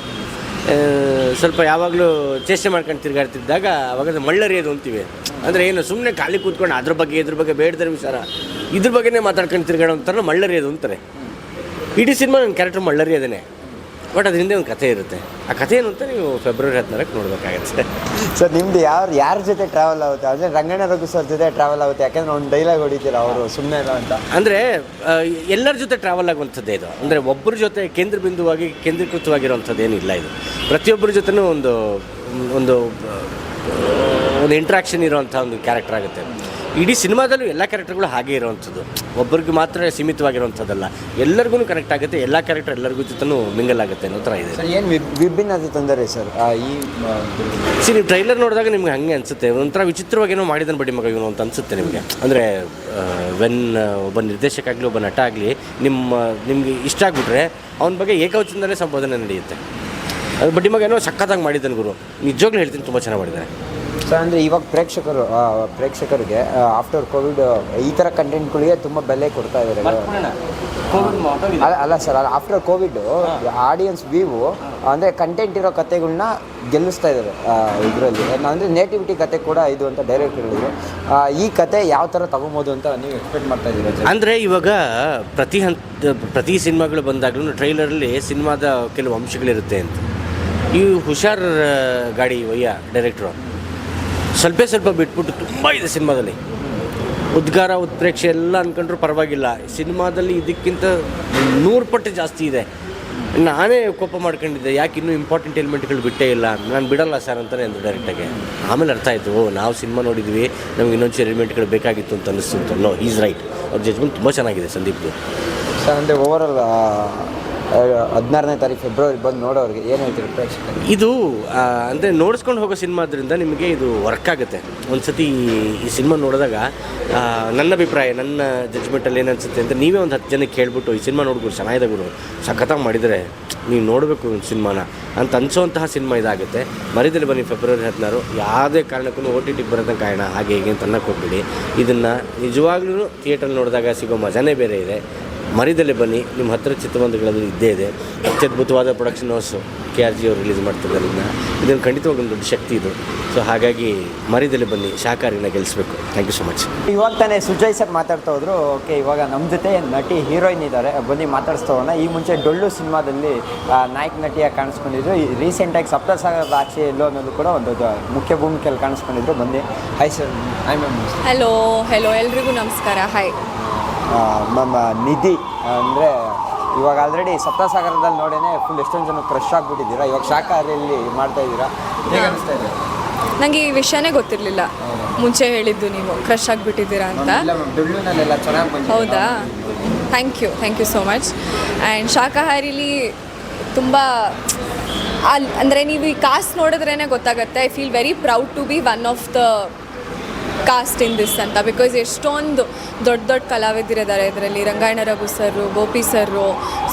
ಸ್ವಲ್ಪ ಯಾವಾಗಲೂ ಚೇಷ್ಟೆ ಮಾಡ್ಕೊಂಡು ತಿರುಗಾಡ್ತಿದ್ದಾಗ ಅವಾಗ ಮಳ್ಳರಿಯೋದು ಅಂತೀವಿ. ಅಂದರೆ ಏನು ಸುಮ್ಮನೆ ಖಾಲಿ ಕೂತ್ಕೊಂಡು ಅದ್ರ ಬಗ್ಗೆ, ಇದ್ರ ಬಗ್ಗೆ ಬೇಡದ್ರೆ ವಿಚಾರ, ಇದ್ರ ಬಗ್ಗೆನೇ ಮಾತಾಡ್ಕೊಂಡು ತಿರುಗಾಡೋ ಅಂತಾರೆ ಮಳ್ಳರಿಯೋದು ಅಂತಾರೆ. ಇಡೀ ಸಿನಿಮಾ ನನ್ನ ಕ್ಯಾರೆಕ್ಟರ್ ಮಳ್ಳರಿಯೋದೇ ಬಟ್ ಅದರಿಂದ ಹಿಂದೆ ಒಂದು ಕಥೆ ಇರುತ್ತೆ. ಆ ಕಥೆ ಏನು ಅಂತ ನೀವು ಫೆಬ್ರವರಿ ಹದಿನಾರಕ್ಕೆ ನೋಡಬೇಕಾಗತ್ತೆ. ಸರ್ ನಿಮ್ದು ಯಾರು ಯಾರ ಜೊತೆ ಟ್ರಾವೆಲ್ ಆಗುತ್ತೆ? ಅಂದರೆ ರಂಗಣ್ಣ ರಘು ಸರ್ ಜೊತೆ ಟ್ರಾವೆಲ್ ಆಗುತ್ತೆ. ಯಾಕಂದ್ರೆ ಒಂದು ಡೈಲಾಗ್ ಹೊಡಿತೀರ ಅವರು? ಸುಮ್ಮನೆ ಇಲ್ಲ ಅಂತ. ಅಂದರೆ ಎಲ್ಲರ ಜೊತೆ ಟ್ರಾವೆಲ್ ಆಗುವಂಥದ್ದೇ ಇದು. ಅಂದರೆ ಒಬ್ಬರ ಜೊತೆ ಕೇಂದ್ರ ಬಿಂದುವಾಗಿ ಕೇಂದ್ರೀಕೃತವಾಗಿರುವಂಥದ್ದು ಏನಿಲ್ಲ ಇದು. ಪ್ರತಿಯೊಬ್ಬರ ಜೊತೆನೂ ಒಂದು ಒಂದು ಒಂದು ಇಂಟ್ರಾಕ್ಷನ್ ಇರುವಂಥ ಒಂದು ಕ್ಯಾರೆಕ್ಟರ್ ಆಗುತ್ತೆ. ಇಡೀ ಸಿನಿಮಾದಲ್ಲೂ ಎಲ್ಲ ಕ್ಯಾರೆಕ್ಟರ್ಗಳು ಹಾಗೆ ಇರುವಂಥದ್ದು. ಒಬ್ಬರಿಗೆ ಮಾತ್ರ ಸೀಮಿತವಾಗಿರುವಂಥದ್ದಲ್ಲ. ಎಲ್ಲರಿಗೂ ಕನೆಕ್ಟ್ ಆಗುತ್ತೆ ಎಲ್ಲ ಕ್ಯಾರೆಕ್ಟರ್ ಎಲ್ಲರಿಗೂ ಜೊತೆನೂ ಮಿಂಗಲ್ ಆಗುತ್ತೆ ಅನ್ನೋ ಥರ ಇದೆ. ಸರ್ ಏನು ವಿಭಿನ್ನತೆ ತಂದರೆ ಸರ್ ಈ ಸಿ ನೀವು ಟ್ರೈಲರ್ ನೋಡಿದಾಗ ನಿಮ್ಗೆ ಹಂಗೆ ಅನಿಸುತ್ತೆ. ಒಂಥರ ವಿಚಿತ್ರವಾಗೇನೋ ಮಾಡಿದನು ಬಡಿ ಮಗ ಇವನು ಅಂತ ಅನಿಸುತ್ತೆ ನಿಮಗೆ. ಅಂದರೆ ವೆನ್ ಒಬ್ಬ ನಿರ್ದೇಶಕ ಆಗಲಿ ಒಬ್ಬ ನಟ ಆಗಲಿ ನಿಮ್ಮ ನಿಮಗೆ ಇಷ್ಟ ಆಗಿಬಿಟ್ರೆ ಅವನ ಬಗ್ಗೆ ಏಕವಚನದಲ್ಲೇ ಸಂಬೋಧನೆ ನಡೆಯುತ್ತೆ. ಅದು ಬಡ್ಡಿ ಮಗ ಏನೋ ಸಖತ್ತಾಗಿ ಮಾಡಿದ್ದಾನೆ ಗುರು. ನಿಜವಾಗ್ಲೂ ಹೇಳ್ತೀನಿ ತುಂಬ ಚೆನ್ನಾಗಿ ಮಾಡಿದ್ದಾನೆ ಸೊ ಅಂದರೆ ಇವಾಗ ಪ್ರೇಕ್ಷಕರು ಪ್ರೇಕ್ಷಕರಿಗೆ ಆಫ್ಟರ್ ಕೋವಿಡ್ ಈ ಥರ ಕಂಟೆಂಟ್ಗಳಿಗೆ ತುಂಬ ಬೆಲೆ ಕೊಡ್ತಾ ಇದ್ದಾರೆ. ಅಲ್ಲ ಅಲ್ಲ sir after Covid audience view ಅಂದರೆ ಕಂಟೆಂಟ್ ಇರೋ ಕತೆಗಳ್ನ ಗೆಲ್ಲಿಸ್ತಾ ಇದ್ದಾರೆ ಇದರಲ್ಲಿ. ಅಂದರೆ ನೇಟಿವಿಟಿ ಕತೆ ಕೂಡ ಇದು ಅಂತ ಡೈರೆಕ್ಟ್ ಹೇಳಿದ್ರು. ಆ, ಈ ಕತೆ ಯಾವ ಥರ ತಗೊಬೋದು ಅಂತ ನೀವು ಎಕ್ಸ್ಪೆಕ್ಟ್ ಮಾಡ್ತಾ ಇದ್ದೀರಾ ಅಂದರೆ ಇವಾಗ ಪ್ರತಿ ಹಂತ ಪ್ರತಿ ಸಿನಿಮಾಗಳು ಬಂದಾಗಲೂ ಟ್ರೈಲರಲ್ಲಿ ಸಿನಿಮಾದ ಕೆಲವು ಅಂಶಗಳಿರುತ್ತೆ ಅಂತ. ಈ ಹುಷಾರ್ ಗಾಡಿ ಒಯ್ಯ ಡೈರೆಕ್ಟ್ರು ಸ್ವಲ್ಪ ಸ್ವಲ್ಪ ಬಿಟ್ಬಿಟ್ಟು ತುಂಬ ಇದೆ ಸಿನಿಮಾದಲ್ಲಿ. ಉದ್ಗಾರ, ಉತ್ಪ್ರೇಕ್ಷೆ ಎಲ್ಲ ಅಂದ್ಕೊಂಡ್ರು ಪರವಾಗಿಲ್ಲ. ಸಿನಿಮಾದಲ್ಲಿ ಇದಕ್ಕಿಂತ ನೂರು ಪಟ್ಟು ಜಾಸ್ತಿ ಇದೆ. ನಾನೇ ಕೋಪ ಮಾಡ್ಕೊಂಡಿದ್ದೆ, ಯಾಕೆ ಇನ್ನೂ ಇಂಪಾರ್ಟೆಂಟ್ ಎಲಿಮೆಂಟ್ಗಳು ಬಿಟ್ಟೇ ಇಲ್ಲ? ನಾನು ಬಿಡಲ್ಲ ಸರ್ ಅಂತಲೇ ಅಂದರು ಡೈರೆಕ್ಟಾಗಿ ಆಮೇಲೆ ಅರ್ಥ ಆಯಿತು ನಾವು ಸಿನಿಮಾ ನೋಡಿದ್ವಿ, ನಮ್ಗೆ ಇನ್ನೊಂದು ಎಲಿಮೆಂಟ್ಗಳು ಬೇಕಾಗಿತ್ತು ಅಂತ ಅನ್ನಿಸ್ತು ಅಂತ ನೋ ಈಸ್ ರೈಟ್ ಅವ್ರ ಜಜ್ಮೆಂಟ್ ತುಂಬ ಚೆನ್ನಾಗಿದೆ ಸಂದೀಪ್ದು. ಸರ್, ಅಂದರೆ ಓವರಾಲ್ ಹದಿನಾರನೇ ತಾರೀಕು ಫೆಬ್ರವರಿ ಬಂದು ನೋಡೋರಿಗೆ ಏನು ಹೇಳ್ತೀರಿ ಪ್ರೇಕ್ಷಕ ಇದು ಅಂದರೆ ನೋಡಿಸ್ಕೊಂಡು ಹೋಗೋ ಸಿನಿಮಾದ್ರಿಂದ ನಿಮಗೆ ಇದು ವರ್ಕ್ ಆಗುತ್ತೆ. ಒಂದು ಸತಿ ಈ ಸಿನಿಮಾ ನೋಡಿದಾಗ ನನ್ನ ಅಭಿಪ್ರಾಯ, ನನ್ನ ಜಜ್ಮೆಂಟಲ್ಲಿ ಏನು ಅನಿಸುತ್ತೆ ಅಂತ ನೀವೇ ಒಂದು ಹತ್ತು ಜನಕ್ಕೆ ಕೇಳ್ಬಿಟ್ಟು ಈ ಸಿನಿಮಾ ನೋಡ್ಬೋದು ಚೆನ್ನಾಗಿದೆ ಗುರು ಸಖತ್ತಾಗಿ ಮಾಡಿದರೆ ನೀವು ನೋಡಬೇಕು ಒಂದು ಸಿನಿಮಾನ ಅಂತ ಅನಿಸೋವಂತಹ ಸಿನಿಮಾ ಇದಾಗುತ್ತೆ. ಮರಿದಲ್ಲಿ ಬನ್ನಿ ಫೆಬ್ರವರಿ ಹದಿನಾರು. ಯಾವುದೇ ಕಾರಣಕ್ಕೂ ಓ ಟಿ ಟಿಗೆ ಬರೋದ ಕಾರಣ ಹಾಗೆ ಹೀಗೆ ಅಂತ ಹೋಗ್ಬಿಡಿ. ಇದನ್ನು ನಿಜವಾಗ್ಲೂ ಥಿಯೇಟ್ರಲ್ಲಿ ನೋಡಿದಾಗ ಸಿಗೋ ಮಜಾನೇ ಬೇರೆ ಇದೆ. ಮರಿದಲ್ಲೇ ಬನ್ನಿ. ನಿಮ್ಮ ಹತ್ತಿರ ಚಿತ್ರಬಂಧಗಳಲ್ಲಿ ಇದ್ದೇ ಇದೆ. ಅತ್ಯದ್ಭುತವಾದ production house K R G ಅವರು ರಿಲೀಸ್ ಮಾಡ್ತಿದ್ದಾರೆ ಇದನ್ನು ಖಂಡಿತವಾಗಿ ಒಂದು ದೊಡ್ಡ ಶಕ್ತಿ ಇದು. ಸೊ ಹಾಗಾಗಿ ಮರಿದಲ್ಲಿ ಬನ್ನಿ. ಶಾಖಾರಿನ ಗೆಲ್ಲಿಸ್ಬೇಕು ಥ್ಯಾಂಕ್ ಯು ಸೊ ಮಚ್ ಇವಾಗ ತಾನೇ ಸುಜಯ್ ಸರ್ ಮಾತಾಡ್ತಾ ಹೋದ್ರು. ಓಕೆ ಇವಾಗ ನಮ್ಮ ಜೊತೆ ನಟಿ ಹೀರೋಯಿನ್ ಇದ್ದಾರೆ ಬನ್ನಿ ಮಾತಾಡಿಸ್ತಾ ಹೋಗೋಣ. ಈ ಮುಂಚೆ ಡೊಳ್ಳು ಸಿನಿಮಾದಲ್ಲಿ ನಾಯಕ ನಟಿಯಾಗಿ ಕಾಣಿಸ್ಕೊಂಡಿದ್ರು. ರೀಸೆಂಟಾಗಿ ಸಪ್ತಸಾಗರದ ಆಚೆ ಎಲ್ಲೋ ಅನ್ನೋದು ಕೂಡ ಒಂದು ಮುಖ್ಯ ಭೂಮಿಕೆಯಲ್ಲಿ ಕಾಣಿಸ್ಕೊಂಡಿದ್ರು. ಬನ್ನಿ. Hi sir hi ma'am hello hello ಎಲ್ರಿಗೂ ನಮಸ್ಕಾರ. ಹಾಯ್ ಮ್ಯಾಮ್ ನಿಧಿ ಅಂದರೆ ಇವಾಗ ಆಲ್ರೆಡಿ ಸಪ್ತಸಾಗರದಲ್ಲಿ ನೋಡೇನೆ ಫುಲ್ ಎಷ್ಟೊಂದು ಜನ ಕ್ರಶ್ ಆಗಿಬಿಟ್ಟಿದ್ದೀರಾ? ಇವಾಗ ಶಾಖಾಹಾರಿಯಲ್ಲಿ ಮಾಡ್ತಾ ಇದ್ದೀರಾ? ಹೇಗೆ ಅನಿಸ್ತಾ ಇದೆ? ನನಗೆ ಈ ವಿಷಯನೇ ಗೊತ್ತಿರಲಿಲ್ಲ. ಮುಂಚೆ ಹೇಳಿದ್ದು ನೀವು ಕ್ರಶ್ ಆಗಿಬಿಟ್ಟಿದ್ದೀರಾ ಅಂತ. ಇಲ್ಲ ಮ್ಯಾಮ್ ಡೊಳ್ಳುನಲ್ಲೆಲ್ಲ ಚೆನ್ನಾಗಿ ಬಂದಿದೆ. ಹೌದಾ? Thank you thank you so much and ಶಾಖಾಹಾರಿಲಿ ತುಂಬ ಅಲ್ಲಿ ಅಂದರೆ ನೀವು ಈ ಕಾಸ್ಟ್ ನೋಡಿದ್ರೇ ಗೊತ್ತಾಗುತ್ತೆ. I feel very proud to be one of the cast in this ಅಂತ. ಬಿಕಾಸ್ ಎಷ್ಟೊಂದು ದೊಡ್ಡ ದೊಡ್ಡ ಕಲಾವಿದರಿದ್ದಾರೆ ಇದರಲ್ಲಿ. Rangayana Raghu sir, Gopi sir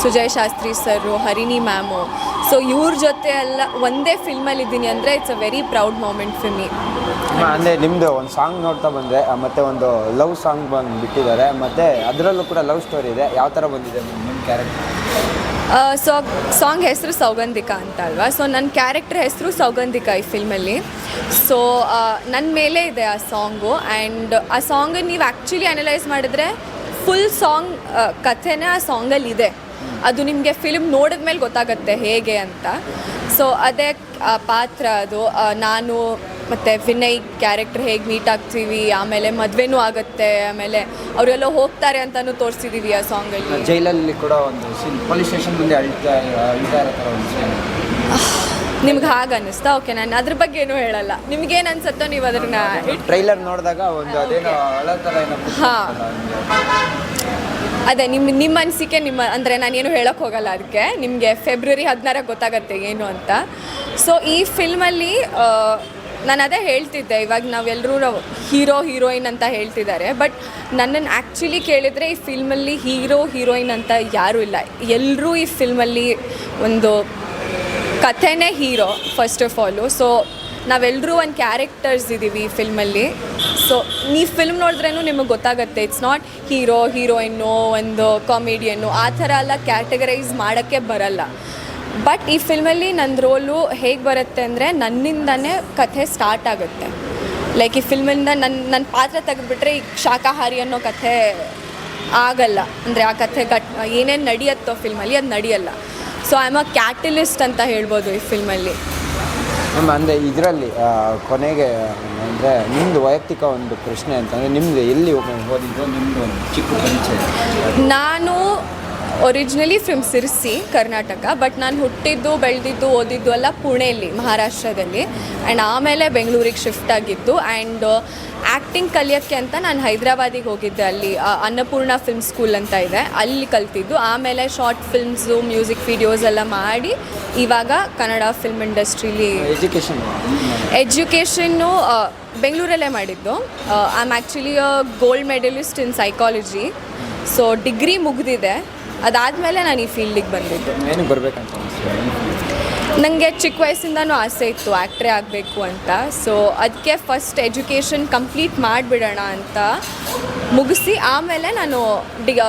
Sujay Shastri sir, Harini ma'am. So ಇವ್ರ ಜೊತೆ ಎಲ್ಲ ಒಂದೇ ಫಿಲ್ಮಲ್ಲಿ ಇದ್ದೀನಿ ಅಂದರೆ it's a very proud moment for me ಅಂದರೆ ನಿಮ್ಮದು ಒಂದು ಸಾಂಗ್ ನೋಡ್ತಾ ಬಂದರೆ ಮತ್ತು ಒಂದು ಲವ್ ಸಾಂಗ್ ಬಂದು ಬಿಟ್ಟಿದ್ದಾರೆ ಮತ್ತು ಅದರಲ್ಲೂ ಕೂಡ ಲವ್ ಸ್ಟೋರಿ ಇದೆ. ಯಾವ ಥರ ಬಂದಿದೆ ನಿಮ್ಮ ಕ್ಯಾರೆಕ್ಟರ್ ಸೊ ಸಾಂಗ್ ಹೆಸರು ಸೌಗಂಧಿಕ ಅಂತ ಅಲ್ವಾ ಸೊ ನನ್ನ ಕ್ಯಾರೆಕ್ಟರ್ ಹೆಸರು ಸೌಗಂಧಿಕ ಈ ಫಿಲ್ಮಲ್ಲಿ ಸೊ ನನ್ನ ಮೇಲೆ ಇದೆ ಆ ಸಾಂಗು ಆ್ಯಂಡ್ ಆ ಸಾಂಗ್ ನೀವು ಆ್ಯಕ್ಚುಲಿ ಅನಲೈಸ್ ಮಾಡಿದ್ರೆ ಫುಲ್ ಸಾಂಗ್ ಕಥೆನೇ ಆ ಸಾಂಗಲ್ಲಿ ಇದೆ. ಅದು ನಿಮಗೆ ಫಿಲ್ಮ್ ನೋಡಿದ ಮೇಲೆ ಗೊತ್ತಾಗುತ್ತೆ ಹೇಗೆ ಅಂತ. ಸೊ ಅದೇ ಪಾತ್ರ ಅದು. ನಾನು ಮತ್ತು ವಿನಯ್ ಕ್ಯಾರೆಕ್ಟರ್ ಹೇಗೆ ಮೀಟ್ ಆಗ್ತೀವಿ ಆಮೇಲೆ ಮದುವೆನೂ ಆಗುತ್ತೆ ಆಮೇಲೆ ಅವರೆಲ್ಲ ಹೋಗ್ತಾರೆ ಅಂತಲೂ ತೋರಿಸಿದೀವಿ ಆ ಸಾಂಗಲ್ಲಿ ಜೈಲಲ್ಲಿ ಕೂಡ ಒಂದು ಸೀನ್ ಪೊಲೀಸ್ ಸ್ಟೇಷನ್ ಮುಂದೆ ಅಳ್ತಾ ಅಳ್ತಾ ಇರೋ ಥರ ಒಂದು ಸೀನ್ ನಿಮ್ಗೆ ಹಾಗೆ ಅನ್ನಿಸ್ತಾ? ಓಕೆ ನಾನು ಅದ್ರ ಬಗ್ಗೆ ಏನೂ ಹೇಳಲ್ಲ. ನಿಮ್ಗೇನು ಅನ್ಸುತ್ತೋ ನೀವು ಅದನ್ನ ಟ್ರೈಲರ್ ನೋಡಿದಾಗ ಒಂದು ಅದೇನೋ ಅಳೋ ಥರ ಏನೋ ಹಾ. ಅದೇ ನಿಮ್ಮ ನಿಮ್ಮ ಅನಿಸಿಕೆ ನಿಮ್ಮ ಅಂದರೆ ನಾನೇನು ಹೇಳೋಕ್ಕೆ ಹೋಗಲ್ಲ ಅದಕ್ಕೆ ನಿಮಗೆ ಫೆಬ್ರವರಿ ಹದಿನಾರಕ್ಕೆ ಗೊತ್ತಾಗತ್ತೆ ಏನು ಅಂತ. ಸೊ ಈ ಫಿಲ್ಮಲ್ಲಿ ನಾನು ಅದೇ ಹೇಳ್ತಿದ್ದೆ, ಇವಾಗ ನಾವೆಲ್ಲರೂ ಹೀರೋ, ಹೀರೋಯಿನ್ ಅಂತ ಹೇಳ್ತಿದ್ದಾರೆ, ಬಟ್ ನನ್ನನ್ನು ಆ್ಯಕ್ಚುಲಿ ಕೇಳಿದರೆ ಈ ಫಿಲ್ಮಲ್ಲಿ ಹೀರೋ, ಹೀರೋಯಿನ್ ಅಂತ ಯಾರೂ ಇಲ್ಲ. ಎಲ್ಲರೂ ಈ ಫಿಲ್ಮಲ್ಲಿ ಒಂದು ಕಥೆನೇ hero first of all so ನಾವೆಲ್ಲರೂ ಒಂದು ಕ್ಯಾರೆಕ್ಟರ್ಸ್ ಇದ್ದೀವಿ ಈ ಫಿಲ್ಮಲ್ಲಿ. ಸೊ ನೀವು ಫಿಲ್ಮ್ ನೋಡಿದ್ರೇನು ನಿಮಗೆ ಗೊತ್ತಾಗುತ್ತೆ ಇಟ್ಸ್ ನಾಟ್ ಹೀರೋ, ಹೀರೋಯಿನ್ನು, ಒಂದು ಕಾಮಿಡಿಯನ್ನು ಆ ಥರ ಎಲ್ಲ ಕ್ಯಾಟಗರೈಸ್ ಮಾಡೋಕ್ಕೆ ಬರಲ್ಲ. ಬಟ್ ಈ ಫಿಲ್ಮಲ್ಲಿ ನನ್ನ ರೋಲು ಹೇಗೆ ಬರುತ್ತೆ ಅಂದರೆ ನನ್ನಿಂದನೇ ಕಥೆ ಸ್ಟಾರ್ಟ್ ಆಗುತ್ತೆ. ಲೈಕ್ ಈ ಫಿಲ್ಮಿಂದ ನನ್ನ ನನ್ನ ಪಾತ್ರ ತೆಗೆದುಬಿಟ್ರೆ ಈ ಶಾಖಾಹಾರಿ ಅನ್ನೋ ಕಥೆ ಆಗಲ್ಲ. ಅಂದರೆ ಆ ಕಥೆ ಗಟ್ ಏನೇನು ನಡೆಯುತ್ತೋ ಫಿಲ್ಮಲ್ಲಿ ಅದು ನಡೆಯಲ್ಲ. So I am a catalyst ಅಂತ ಹೇಳ್ಬೋದು ಈ ಫಿಲ್ಮಲ್ಲಿ ಮ್ಯಾಮ್ ಅಂದರೆ ಇದರಲ್ಲಿ ಕೊನೆಗೆ ಅಂದರೆ ನಿಮ್ಮದು ವೈಯಕ್ತಿಕ ಒಂದು ಪ್ರಶ್ನೆ ಅಂತಂದರೆ ನಿಮ್ಮದು ಎಲ್ಲಿ ಓದಿದ್ದು ನಿಮ್ಮದು ಒಂದು ಚಿಕ್ಕ ಪರಿಚಯ. ನಾನು originally from Sirsi Karnataka but ನಾನು ಹುಟ್ಟಿದ್ದು ಬೆಳೆದಿದ್ದು ಓದಿದ್ದು ಎಲ್ಲ ಪುಣೆಯಲ್ಲಿ ಮಹಾರಾಷ್ಟ್ರದಲ್ಲಿ. ಆ್ಯಂಡ್ ಆಮೇಲೆ ಬೆಂಗಳೂರಿಗೆ ಶಿಫ್ಟ್ ಆಗಿದ್ದು ಆ್ಯಂಡ್ ಆ್ಯಕ್ಟಿಂಗ್ ಕಲಿಯೋಕ್ಕೆ ಅಂತ ನಾನು ಹೈದರಾಬಾದಿಗೆ ಹೋಗಿದ್ದೆ. ಅಲ್ಲಿ ಅನ್ನಪೂರ್ಣ ಫಿಲ್ಮ್ ಸ್ಕೂಲ್ ಅಂತ ಇದೆ. ಅಲ್ಲಿ ಕಲ್ತಿದ್ದು. ಆಮೇಲೆ ಶಾರ್ಟ್ ಫಿಲ್ಮ್ಸು ಮ್ಯೂಸಿಕ್ ವಿಡಿಯೋಸ್ ಎಲ್ಲ ಮಾಡಿ ಇವಾಗ ಕನ್ನಡ ಫಿಲ್ಮ್ ಇಂಡಸ್ಟ್ರೀಲಿ ಎಜುಕೇಷನ್ ಎಜುಕೇಷನ್ನು ಬೆಂಗಳೂರಲ್ಲೇ ಮಾಡಿದ್ದು. I am actually gold medalist in psychology so degree ಮುಗಿದಿದೆ. ಅದಾದಮೇಲೆ ನಾನು ಈ ಫೀಲ್ಡಿಗೆ ಬಂದಿದ್ದು. ಏನಕ್ಕೆ ಬರಬೇಕಂತ ನನಗೆ ಚಿಕ್ಕ ವಯಸ್ಸಿಂದನೂ ಆಸೆ ಇತ್ತು ಆ್ಯಕ್ಟ್ರೇ ಆಗಬೇಕು ಅಂತ. ಸೊ ಅದಕ್ಕೆ ಫಸ್ಟ್ ಎಜುಕೇಷನ್ ಕಂಪ್ಲೀಟ್ ಮಾಡಿಬಿಡೋಣ ಅಂತ ಮುಗಿಸಿ ಆಮೇಲೆ ನಾನು ಡಿಗ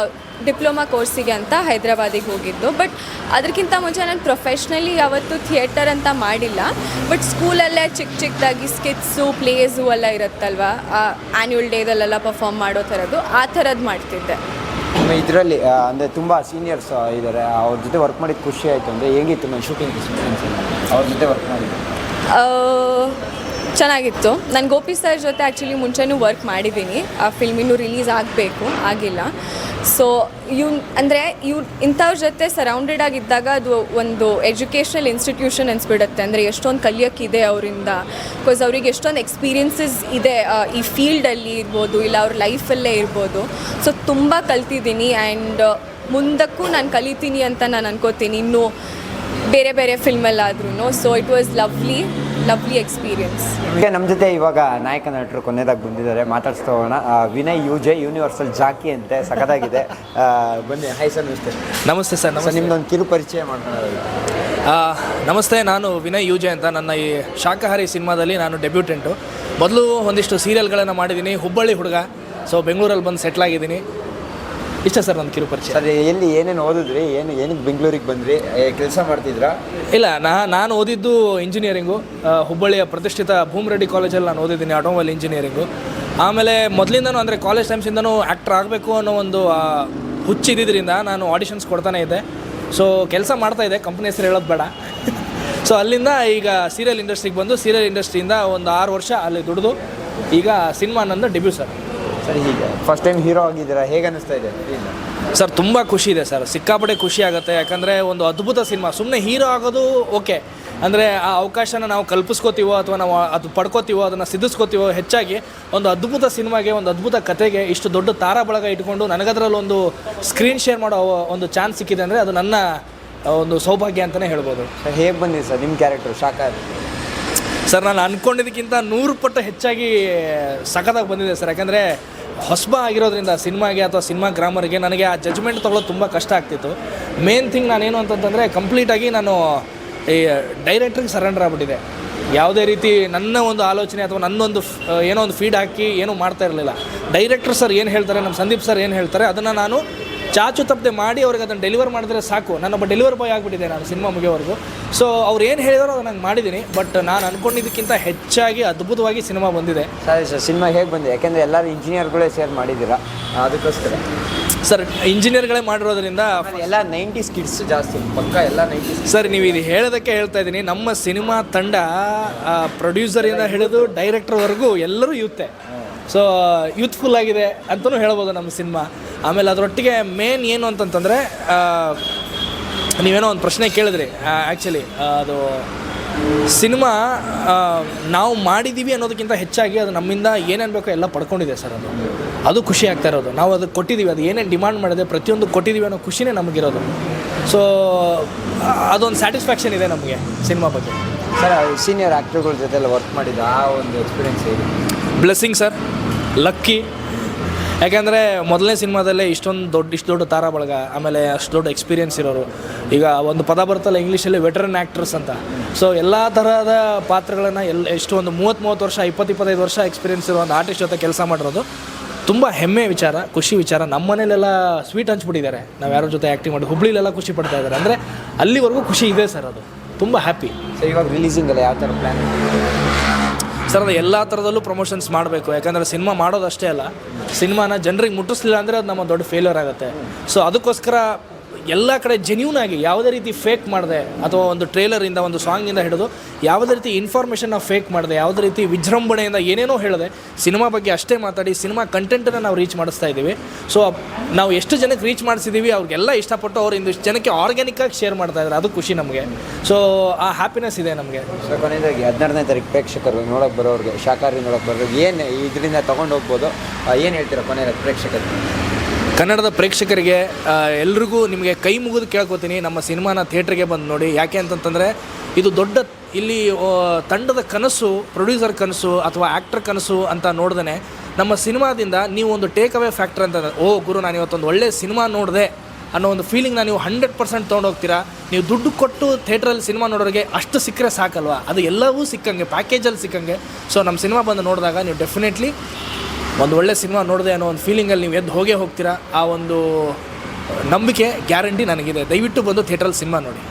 ಡಿಪ್ಲೊಮಾ ಕೋರ್ಸಿಗೆ ಅಂತ ಹೈದ್ರಾಬಾದಿಗೆ ಹೋಗಿದ್ದು. ಬಟ್ ಅದಕ್ಕಿಂತ ಮುಂಚೆ ನಾನು ಪ್ರೊಫೆಷ್ನಲಿ ಯಾವತ್ತೂ ಥಿಯೇಟರ್ ಅಂತ ಮಾಡಿಲ್ಲ. ಬಟ್ ಸ್ಕೂಲಲ್ಲೇ ಚಿಕ್ಕ ಚಿಕ್ಕದಾಗಿ ಸ್ಕಿಟ್ಸು ಪ್ಲೇಸು ಎಲ್ಲ ಇರುತ್ತಲ್ವ? ಆ್ಯನ್ಯುವಲ್ ಡೇದಲ್ಲೆಲ್ಲ ಪರ್ಫಾರ್ಮ್ ಮಾಡೋ ಥರದ್ದು ಆ ಥರದ್ದು ಮಾಡ್ತಿದ್ದೆ. ಇದರಲ್ಲಿ ಅಂದರೆ ತುಂಬ ಸೀನಿಯರ್ಸ್ ಇದ್ದಾರೆ ಅವ್ರ ಜೊತೆ ವರ್ಕ್ ಮಾಡಿದ ಖುಷಿ ಆಯಿತು. ಅಂದರೆ ಹೇಗಿತ್ತು ನಾನು ಶೂಟಿಂಗ್ ಅವ್ರ ಜೊತೆ ವರ್ಕ್ ಮಾಡಿದ್ದು? ಚೆನ್ನಾಗಿತ್ತು. ನಾನು ಗೋಪಿ ಸರ್ ಜೊತೆ ಆ್ಯಕ್ಚುಲಿ ಮುಂಚೆನೂ ವರ್ಕ್ ಮಾಡಿದ್ದೀನಿ. ಆ ಫಿಲ್ಮ್ ಇನ್ನೂ ರಿಲೀಸ್ ಆಗಬೇಕು, ಆಗಿಲ್ಲ. ಸೊ ಇವ್ನು, ಅಂದರೆ ಇವ್ ಇಂಥವ್ರ ಜೊತೆ ಸರೌಂಡೆಡ್ ಆಗಿದ್ದಾಗ ಅದು ಒಂದು ಎಜುಕೇಷನಲ್ ಇನ್ಸ್ಟಿಟ್ಯೂಷನ್ ಅನ್ಸ್ಬಿಡುತ್ತೆ. ಅಂದರೆ ಎಷ್ಟೊಂದು ಕಲಿಯೋಕ್ಕಿದೆ ಅವರಿಂದ. ಬಿಕಾಸ್ ಅವ್ರಿಗೆ ಎಷ್ಟೊಂದು ಎಕ್ಸ್ಪೀರಿಯನ್ಸಸ್ ಇದೆ ಈ ಫೀಲ್ಡಲ್ಲಿ ಇರ್ಬೋದು, ಇಲ್ಲ ಅವ್ರ ಲೈಫಲ್ಲೇ ಇರ್ಬೋದು. ಸೊ ತುಂಬ ಕಲ್ತಿದ್ದೀನಿ ಆ್ಯಂಡ್ ಮುಂದಕ್ಕೂ ನಾನು ಕಲಿತೀನಿ ಅಂತ ನಾನು ಅನ್ಕೋತೀನಿ. ಇನ್ನೂ ಬೇರೆ ಬೇರೆ ಫಿಲ್ಮಲ್ಲಾದ್ರೂ so it was lovely lovely experience ಈಗ ನಮ್ಮ ಜೊತೆ ಇವಾಗ ನಾಯಕ ನಟರು ಕೊನೆಯದಾಗಿ ಬಂದಿದ್ದಾರೆ. ಮಾತಾಡ್ಸ್ತಾ ಹೋಗೋಣ. ಆ, Vinay U J universal jockey ಅಂತೆ ಸಖತ್ತಾಗಿದೆ. ಆ, ಬನ್ನಿ ಹಾಯ್ ಸರ್ ನಮಸ್ತೆ. ನಮಸ್ತೆ ಸರ್ ಸರ್ ನಮಸ್ತೆ. ನಿಮ್ದೊಂದು ಕಿರು ಪರಿಚಯ ಮಾಡ್ಕೊಳ್ಳೋದು ಆ, ನಮಸ್ತೆ ನಾನು ವಿನಯ್ ಯೂಜೆ ಅಂತ ನನ್ನ ಈ ಶಾಕಾಹಾರಿ ಸಿನಿಮಾದಲ್ಲಿ ನಾನು ಡೆಬ್ಯೂಟೆಂಟು. ಮೊದಲು ಒಂದಿಷ್ಟು ಸೀರಿಯಲ್ಗಳನ್ನು ಮಾಡಿದ್ದೀನಿ ಹುಬ್ಬಳ್ಳಿ ಹುಡುಗ. ಸೊ ಬೆಂಗಳೂರಲ್ಲಿ ಬಂದು ಸೆಟ್ಲ್ ಆಗಿದ್ದೀನಿ ಇಷ್ಟ ಸರ್ ನನ್ನ ಕಿರು ಪರಿಚಯ? ಸರ್ ಎಲ್ಲಿ ಏನೇನು ಓದಿದ್ರಿ? ಏನು ಏನಕ್ಕೆ ಬೆಂಗಳೂರಿಗೆ ಬಂದ್ರಿ? ಕೆಲಸ ಮಾಡ್ತಿದ್ರಾ? ಇಲ್ಲ ನಾ ನಾನು ಓದಿದ್ದು ಇಂಜಿನಿಯರಿಂಗು ಹುಬ್ಬಳ್ಳಿಯ ಪ್ರತಿಷ್ಠಿತ ಭೂಮರೆಡ್ಡಿ ಕಾಲೇಜಲ್ಲಿ ನಾನು ಓದಿದ್ದೀನಿ ಆಟೋಮೊಬೈಲ್ ಇಂಜಿನಿಯರಿಂಗು ಆಮೇಲೆ ಮೊದಲಿಂದನೂ ಅಂದರೆ ಕಾಲೇಜ್ ಟೈಮ್ಸಿಂದನೂ ಆ್ಯಕ್ಟ್ರ್ ಆಗಬೇಕು ಅನ್ನೋ ಒಂದು ಆ, ಹುಚ್ಚಿದ್ದಿದ್ದರಿಂದ ನಾನು ಆಡಿಷನ್ಸ್ ಕೊಡ್ತಾನೆ ಇದ್ದೆ. ಸೊ ಕೆಲಸ ಮಾಡ್ತಾ ಇದೆ ಕಂಪ್ನಿ ಹೆಸರು ಹೇಳೋದು ಬೇಡ. ಸೊ ಅಲ್ಲಿಂದ ಈಗ ಸೀರಿಯಲ್ ಇಂಡಸ್ಟ್ರಿಗೆ ಬಂದು ಸೀರಿಯಲ್ ಇಂಡಸ್ಟ್ರಿಯಿಂದ ಒಂದು ಆರು ವರ್ಷ ಅಲ್ಲಿ ದುಡಿದು ಈಗ ಸಿನಿಮಾ ನಂದು ಡೆಬ್ಯೂ ಸರ್. ಸರ್ ಹೀಗೆ. ಫಸ್ಟ್ ಟೈಮ್ ಹೀರೋ ಆಗಿದ್ದೀರಾ? ಹೇಗೆ ಅನ್ನಿಸ್ತಾ ಇದೆ? ಇಲ್ಲ. ಸರ್ ತುಂಬ ಖುಷಿ ಇದೆ ಸರ್. ಸಿಕ್ಕಾಪಟ್ಟೆ ಖುಷಿ ಆಗುತ್ತೆ. ಯಾಕಂದರೆ ಒಂದು ಅದ್ಭುತ ಸಿನಿಮಾ. ಸುಮ್ಮನೆ ಹೀರೋ ಆಗೋದು ಓಕೆ ಅಂದರೆ ಆ ಅವಕಾಶನ ನಾವು ಕಲ್ಪಿಸ್ಕೋತೀವೋ ಅಥವಾ ನಾವು ಅದು ಪಡ್ಕೋತೀವೋ ಅದನ್ನು ಸಿದ್ಧಿಸ್ಕೋತೀವೋ ಹೆಚ್ಚಾಗಿ ಒಂದು ಅದ್ಭುತ ಸಿನಿಮಾಗೆ ಒಂದು ಅದ್ಭುತ ಕತೆಗೆ ಇಷ್ಟು ದೊಡ್ಡ ತಾರಾ ಬಳಗ ಇಟ್ಕೊಂಡು ನನಗದ್ರಲ್ಲಿ ಒಂದು ಸ್ಕ್ರೀನ್ ಶೇರ್ ಮಾಡೋ ಒಂದು ಚಾನ್ಸ್ ಸಿಕ್ಕಿದೆ ಅಂದರೆ ಅದು ನನ್ನ ಒಂದು ಸೌಭಾಗ್ಯ ಅಂತಲೇ ಹೇಳ್ಬೋದು. ಸರ್ ಹೇಗೆ ಬಂದಿದೆ ಸರ್? ನಿಮ್ಮ ಕ್ಯಾರೆಕ್ಟರ್ ಶಾಖಾಹಾರಿ ಸರ್, ನಾನು ಅಂದ್ಕೊಂಡಿದ್ದಕ್ಕಿಂತ ನೂರು ಪಟ್ಟು ಹೆಚ್ಚಾಗಿ ಸಖತ್ತಾಗಿ ಬಂದಿದೆ ಸರ್. ಯಾಕಂದರೆ ಹೊಸಬ ಆಗಿರೋದ್ರಿಂದ ಸಿನಿಮಾಗೆ ಅಥವಾ ಸಿನಿಮಾ ಗ್ರಾಮರ್ಗೆ ನನಗೆ ಆ ಜಜ್ಮೆಂಟ್ ತೊಗೊಳ್ಳೋದು ತುಂಬ ಕಷ್ಟ ಆಗ್ತಿತ್ತು. ಮೇನ್ ಥಿಂಗ್ ನಾನೇನು ಅಂತಂತಂದರೆ ಕಂಪ್ಲೀಟಾಗಿ ನಾನು ಈ ಡೈರೆಕ್ಟ್ರಿಗೆ ಸರೆಂಡರ್ ಆಗಿಬಿಟ್ಟಿದೆ. ಯಾವುದೇ ರೀತಿ ನನ್ನ ಒಂದು ಆಲೋಚನೆ ಅಥವಾ ನನ್ನೊಂದು ಏನೋ ಒಂದು ಫೀಡ್ ಹಾಕಿ ಏನೂ ಮಾಡ್ತಾ ಇರಲಿಲ್ಲ. ಡೈರೆಕ್ಟ್ರ್ ಸರ್ ಏನು ಹೇಳ್ತಾರೆ ನಮ್ಮ ಸಂದೀಪ್ ಸರ್ ಏನು ಹೇಳ್ತಾರೆ, ಅದನ್ನು ನಾನು ಚಾಚು ತಪ್ಪದೆ ಮಾಡಿ ಅವ್ರಿಗೆ ಅದನ್ನು ಡೆಲಿವರ್ ಮಾಡಿದ್ರೆ ಸಾಕು. ನಾನೊಬ್ಬ ಡೆಲಿವರ್ ಬಾಯ್ ಆಗಿಬಿಟ್ಟಿದೆ ನಾನು ಸಿನಿಮಾ ಮುಗಿಯೋವರೆಗೂ. ಸೊ ಅವ್ರು ಏನು ಹೇಳಿದಾರೋ ಅದನ್ನು ನಂಗೆ ಮಾಡಿದ್ದೀನಿ ಬಟ್ ನಾನು ಅಂದ್ಕೊಂಡಿದ್ದಕ್ಕಿಂತ ಹೆಚ್ಚಾಗಿ ಅದ್ಭುತವಾಗಿ ಸಿನಿಮಾ ಬಂದಿದೆ. ಸರಿ ಸರ್. ಸಿನಿಮಾ ಹೇಗೆ ಬಂದಿದೆ? ಯಾಕೆಂದರೆ ಎಲ್ಲರೂ ಇಂಜಿನಿಯರ್ಗಳೇ ಸೇರ್ ಮಾಡಿದ್ದೀರಾ? ಅದಕ್ಕೋಸ್ಕರ. ಸರ್ ಇಂಜಿನಿಯರ್ಗಳೇ ಮಾಡಿರೋದ್ರಿಂದ ಎಲ್ಲ ನೈಂಟೀಸ್ ಕಿಡ್ಸ್ ಜಾಸ್ತಿ ಪಕ್ಕ ಎಲ್ಲ ನೈಂಟೀಸ್ ಸರ್ ನೀವು ಇದು ಹೇಳೋದಕ್ಕೆ ಹೇಳ್ತಾ ಇದ್ದೀನಿ ನಮ್ಮ ಸಿನಿಮಾ ತಂಡ ಪ್ರೊಡ್ಯೂಸರಿಂದ ಹಿಡಿದು ಡೈರೆಕ್ಟರ್ವರೆಗೂ ಎಲ್ಲರೂ ಯೂತೆ. ಸೊ ಯೂತ್ಫುಲ್ ಆಗಿದೆ ಅಂತಲೂ ಹೇಳ್ಬೋದು ನಮ್ಮ ಸಿನಿಮಾ. ಆಮೇಲೆ ಅದರೊಟ್ಟಿಗೆ ಮೇನ್ ಏನು ಅಂತಂತಂದರೆ ನೀವೇನೋ ಒಂದು ಪ್ರಶ್ನೆ ಕೇಳಿದ್ರಿ ಆ್ಯಕ್ಚುಲಿ ಅದು ಸಿನಿಮಾ ನಾವು ಮಾಡಿದ್ದೀವಿ ಅನ್ನೋದಕ್ಕಿಂತ ಹೆಚ್ಚಾಗಿ ಅದು ನಮ್ಮಿಂದ ಏನೇನು ಬೇಕೋ ಎಲ್ಲ ಪಡ್ಕೊಂಡಿದೆ ಸರ್ ಅದು. ಅದು ಖುಷಿ ಆಗ್ತಾ ಇರೋದು. ನಾವು ಅದಕ್ಕೆ ಕೊಟ್ಟಿದ್ದೀವಿ ಅದು ಏನೇನು ಡಿಮಾಂಡ್ ಮಾಡಿದೆ ಪ್ರತಿಯೊಂದು ಕೊಟ್ಟಿದ್ದೀವಿ ಅನ್ನೋ ಖುಷಿನೇ ನಮಗಿರೋದು. ಸೊ ಅದೊಂದು ಸ್ಯಾಟಿಸ್ಫ್ಯಾಕ್ಷನ್ ಇದೆ ನಮಗೆ ಸಿನಿಮಾ ಬಗ್ಗೆ. ಸರ್ ಸೀನಿಯರ್ ಆ್ಯಕ್ಟರ್ಗಳ ಜೊತೆ ಎಲ್ಲ ವರ್ಕ್ ಮಾಡಿದ್ದು ಆ ಒಂದು ಎಕ್ಸ್ಪೀರಿಯನ್ಸ್ ಇದೆ ಬ್ಲೆಸ್ಸಿಂಗ್ ಸರ್ ಲಕ್ಕಿ ಯಾಕೆಂದರೆ ಮೊದಲನೇ ಸಿನಿಮಾದಲ್ಲೇ ಇಷ್ಟೊಂದು ದೊಡ್ಡ ಇಷ್ಟು ದೊಡ್ಡ ತಾರಾ ಬಳಗ, ಆಮೇಲೆ ಅಷ್ಟು ದೊಡ್ಡ ಎಕ್ಸ್ಪೀರಿಯನ್ಸ್ ಇರೋರು. ಈಗ ಒಂದು ಪದ ಬರ್ತಲ್ಲ ಇಂಗ್ಲೀಷಲ್ಲಿ ವೆಟರನ್ ಆ್ಯಕ್ಟರ್ಸ್ ಅಂತ. ಸೊ ಎಲ್ಲ ಥರದ ಪಾತ್ರಗಳನ್ನು ಎಲ್ಲ ಎಷ್ಟು ಒಂದು ಮೂವತ್ತು ಮೂವತ್ತು ವರ್ಷ, ಇಪ್ಪತ್ತು ಇಪ್ಪತ್ತೈದು ವರ್ಷ ಎಕ್ಸ್ಪೀರಿಯನ್ಸ್ ಇರೋ ಒಂದು ಆರ್ಟಿಸ್ಟ್ ಜೊತೆ ಕೆಲಸ ಮಾಡಿರೋದು ತುಂಬ ಹೆಮ್ಮೆ ವಿಚಾರ, ಖುಷಿ ವಿಚಾರ. ನಮ್ಮ ಮನೇಲೆಲ್ಲ ಸ್ವೀಟ್ ಹಂಚ್ಬಿಟ್ಟಿದ್ದಾರೆ. ನಾವು ಯಾರ ಜೊತೆ ಆ್ಯಕ್ಟಿಂಗ್ ಮಾಡಿ ಹುಬ್ಳಿಲೆಲ್ಲ ಖುಷಿ ಪಡ್ತಾ ಇದ್ದಾರೆ. ಅಂದರೆ ಅಲ್ಲಿವರೆಗೂ ಖುಷಿ ಇದೆ ಸರ್ ಅದು. ತುಂಬ ಹ್ಯಾಪಿ ಸರ್ ಇವಾಗ ರಿಲೀಸಿಂಗಲ್ಲ ಯಾವ ಥರ ಪ್ಲ್ಯಾನ್ ಸರ್ ಅದು ಎಲ್ಲ ಥರದಲ್ಲೂ ಪ್ರಮೋಷನ್ಸ್ ಮಾಡಬೇಕು. ಯಾಕಂದರೆ ಸಿನಿಮಾ ಮಾಡೋದಷ್ಟೇ ಅಲ್ಲ, ಸಿನಿಮಾನ ಜನರಿಗೆ ಮುಟ್ಟಿಸ್ಲಿಲ್ಲ ಅಂದರೆ ಅದು ನಮ್ಮ ದೊಡ್ಡ ಫೇಲ್ಯೂರ್ ಆಗುತ್ತೆ. ಸೊ ಅದಕ್ಕೋಸ್ಕರ ಎಲ್ಲ ಕಡೆ ಜೆನ್ಯೂನ್ ಆಗಿ ಯಾವುದೇ ರೀತಿ ಫೇಕ್ ಮಾಡಿದೆ ಅಥವಾ ಒಂದು ಟ್ರೇಲರಿಂದ ಒಂದು ಸಾಂಗಿಂದ ಹಿಡಿದು ಯಾವುದೇ ರೀತಿ ಇನ್ಫಾರ್ಮೇಷನ್ನ ಫೇಕ್ ಮಾಡಿದೆ, ಯಾವುದೇ ರೀತಿ ವಿಜೃಂಭಣೆಯಿಂದ ಏನೇನೋ ಹೇಳಿದೆ, ಸಿನಿಮಾ ಬಗ್ಗೆ ಅಷ್ಟೇ ಮಾತಾಡಿ, ಸಿನಿಮಾ ಕಂಟೆಂಟನ್ನು ನಾವು ರೀಚ್ ಮಾಡಿಸ್ತಾ ಇದ್ದೀವಿ. ಸೊ ನಾವು ಎಷ್ಟು ಜನಕ್ಕೆ ರೀಚ್ ಮಾಡಿಸಿದ್ದೀವಿ ಅವ್ರಿಗೆಲ್ಲ ಇಷ್ಟಪಟ್ಟು ಅವ್ರು ಇಂದಿಷ್ಟು ಜನಕ್ಕೆ ಆರ್ಗ್ಯಾನಿಕ್ಕಾಗಿ ಶೇರ್ ಮಾಡ್ತಾ ಇದ್ದಾರೆ. ಅದು ಖುಷಿ ನಮಗೆ. ಸೊ ಆ ಹ್ಯಾಪಿನೆಸ್ ಇದೆ ನಮಗೆ. ಸೊ ಕೊನೆಯದಾಗಿ ಹದಿನಾರನೇ ತಾರೀಕು ಪ್ರೇಕ್ಷಕರು ನೋಡೋಕೆ ಬರೋರಿಗೆ ಶಾಖಾರಿ ನೋಡೋಕೆ ಬರೋರಿಗೆ ಏನು ಇದರಿಂದ ತೊಗೊಂಡು ಹೋಗ್ಬೋದು? ಏನು ಹೇಳ್ತೀರಾ ಕೊನೆಯದಾಗಿ ಪ್ರೇಕ್ಷಕರಿಗೆ? ಕನ್ನಡದ ಪ್ರೇಕ್ಷಕರಿಗೆ ಎಲ್ರಿಗೂ ನಿಮಗೆ ಕೈ ಮುಗಿದು ಕೇಳ್ಕೊತೀನಿ. ನಮ್ಮ ಸಿನಿಮಾನ ಥಿಯೇಟ್ರಿಗೆ ಬಂದು ನೋಡಿ. ಯಾಕೆ ಅಂತಂತಂದರೆ, ಇದು ದೊಡ್ಡ ಇಲ್ಲಿ ತಂಡದ ಕನಸು, ಪ್ರೊಡ್ಯೂಸರ್ ಕನಸು ಅಥವಾ ಆ್ಯಕ್ಟರ್ ಕನಸು ಅಂತ ನೋಡ್ದೇ ನಮ್ಮ ಸಿನಿಮಾದಿಂದ ನೀವು ಒಂದು ಟೇಕ್ ಅವೇ ಫ್ಯಾಕ್ಟರ್ ಅಂತ ಓ ಗುರು, ನಾನು ಇವತ್ತೊಂದು ಒಳ್ಳೆ ಸಿನಿಮಾ ನೋಡಿದೆ ಅನ್ನೋ ಒಂದು ಫೀಲಿಂಗ್ನ ನೀವು ಹಂಡ್ರೆಡ್ ಪರ್ಸೆಂಟ್ ತೊಗೊಂಡೋಗ್ತೀರಾ? ನೀವು ದುಡ್ಡು ಕೊಟ್ಟು ಥಿಯೇಟ್ರಲ್ಲಿ ಸಿನಿಮಾ ನೋಡೋರಿಗೆ ಅಷ್ಟು ಸಿಕ್ಕರೆ ಸಾಕಲ್ವಾ? ಅದು ಎಲ್ಲವೂ ಸಿಕ್ಕಂಗೆ ಪ್ಯಾಕೇಜಲ್ಲಿ ಸಿಕ್ಕಂಗೆ. ಸೊ ನಮ್ಮ ಸಿನಿಮಾ ಬಂದು ನೋಡಿದಾಗ ನೀವು ಡೆಫಿನೆಟ್ಲಿ ಒಂದು ಒಳ್ಳೆ ಸಿನಿಮಾ ನೋಡಿದೆ ಅನ್ನೋ ಒಂದು ಫೀಲಿಂಗಲ್ಲಿ ನೀವು ಎದ್ದು ಹೋಗೇ ಹೋಗ್ತೀರಾ, ಆ ಒಂದು ನಂಬಿಕೆ ಗ್ಯಾರಂಟಿ ನನಗಿದೆ. ದಯವಿಟ್ಟು ಬಂದು ಥಿಯೇಟ್ರಲ್ಲಿ ಸಿನಿಮಾ ನೋಡಿ.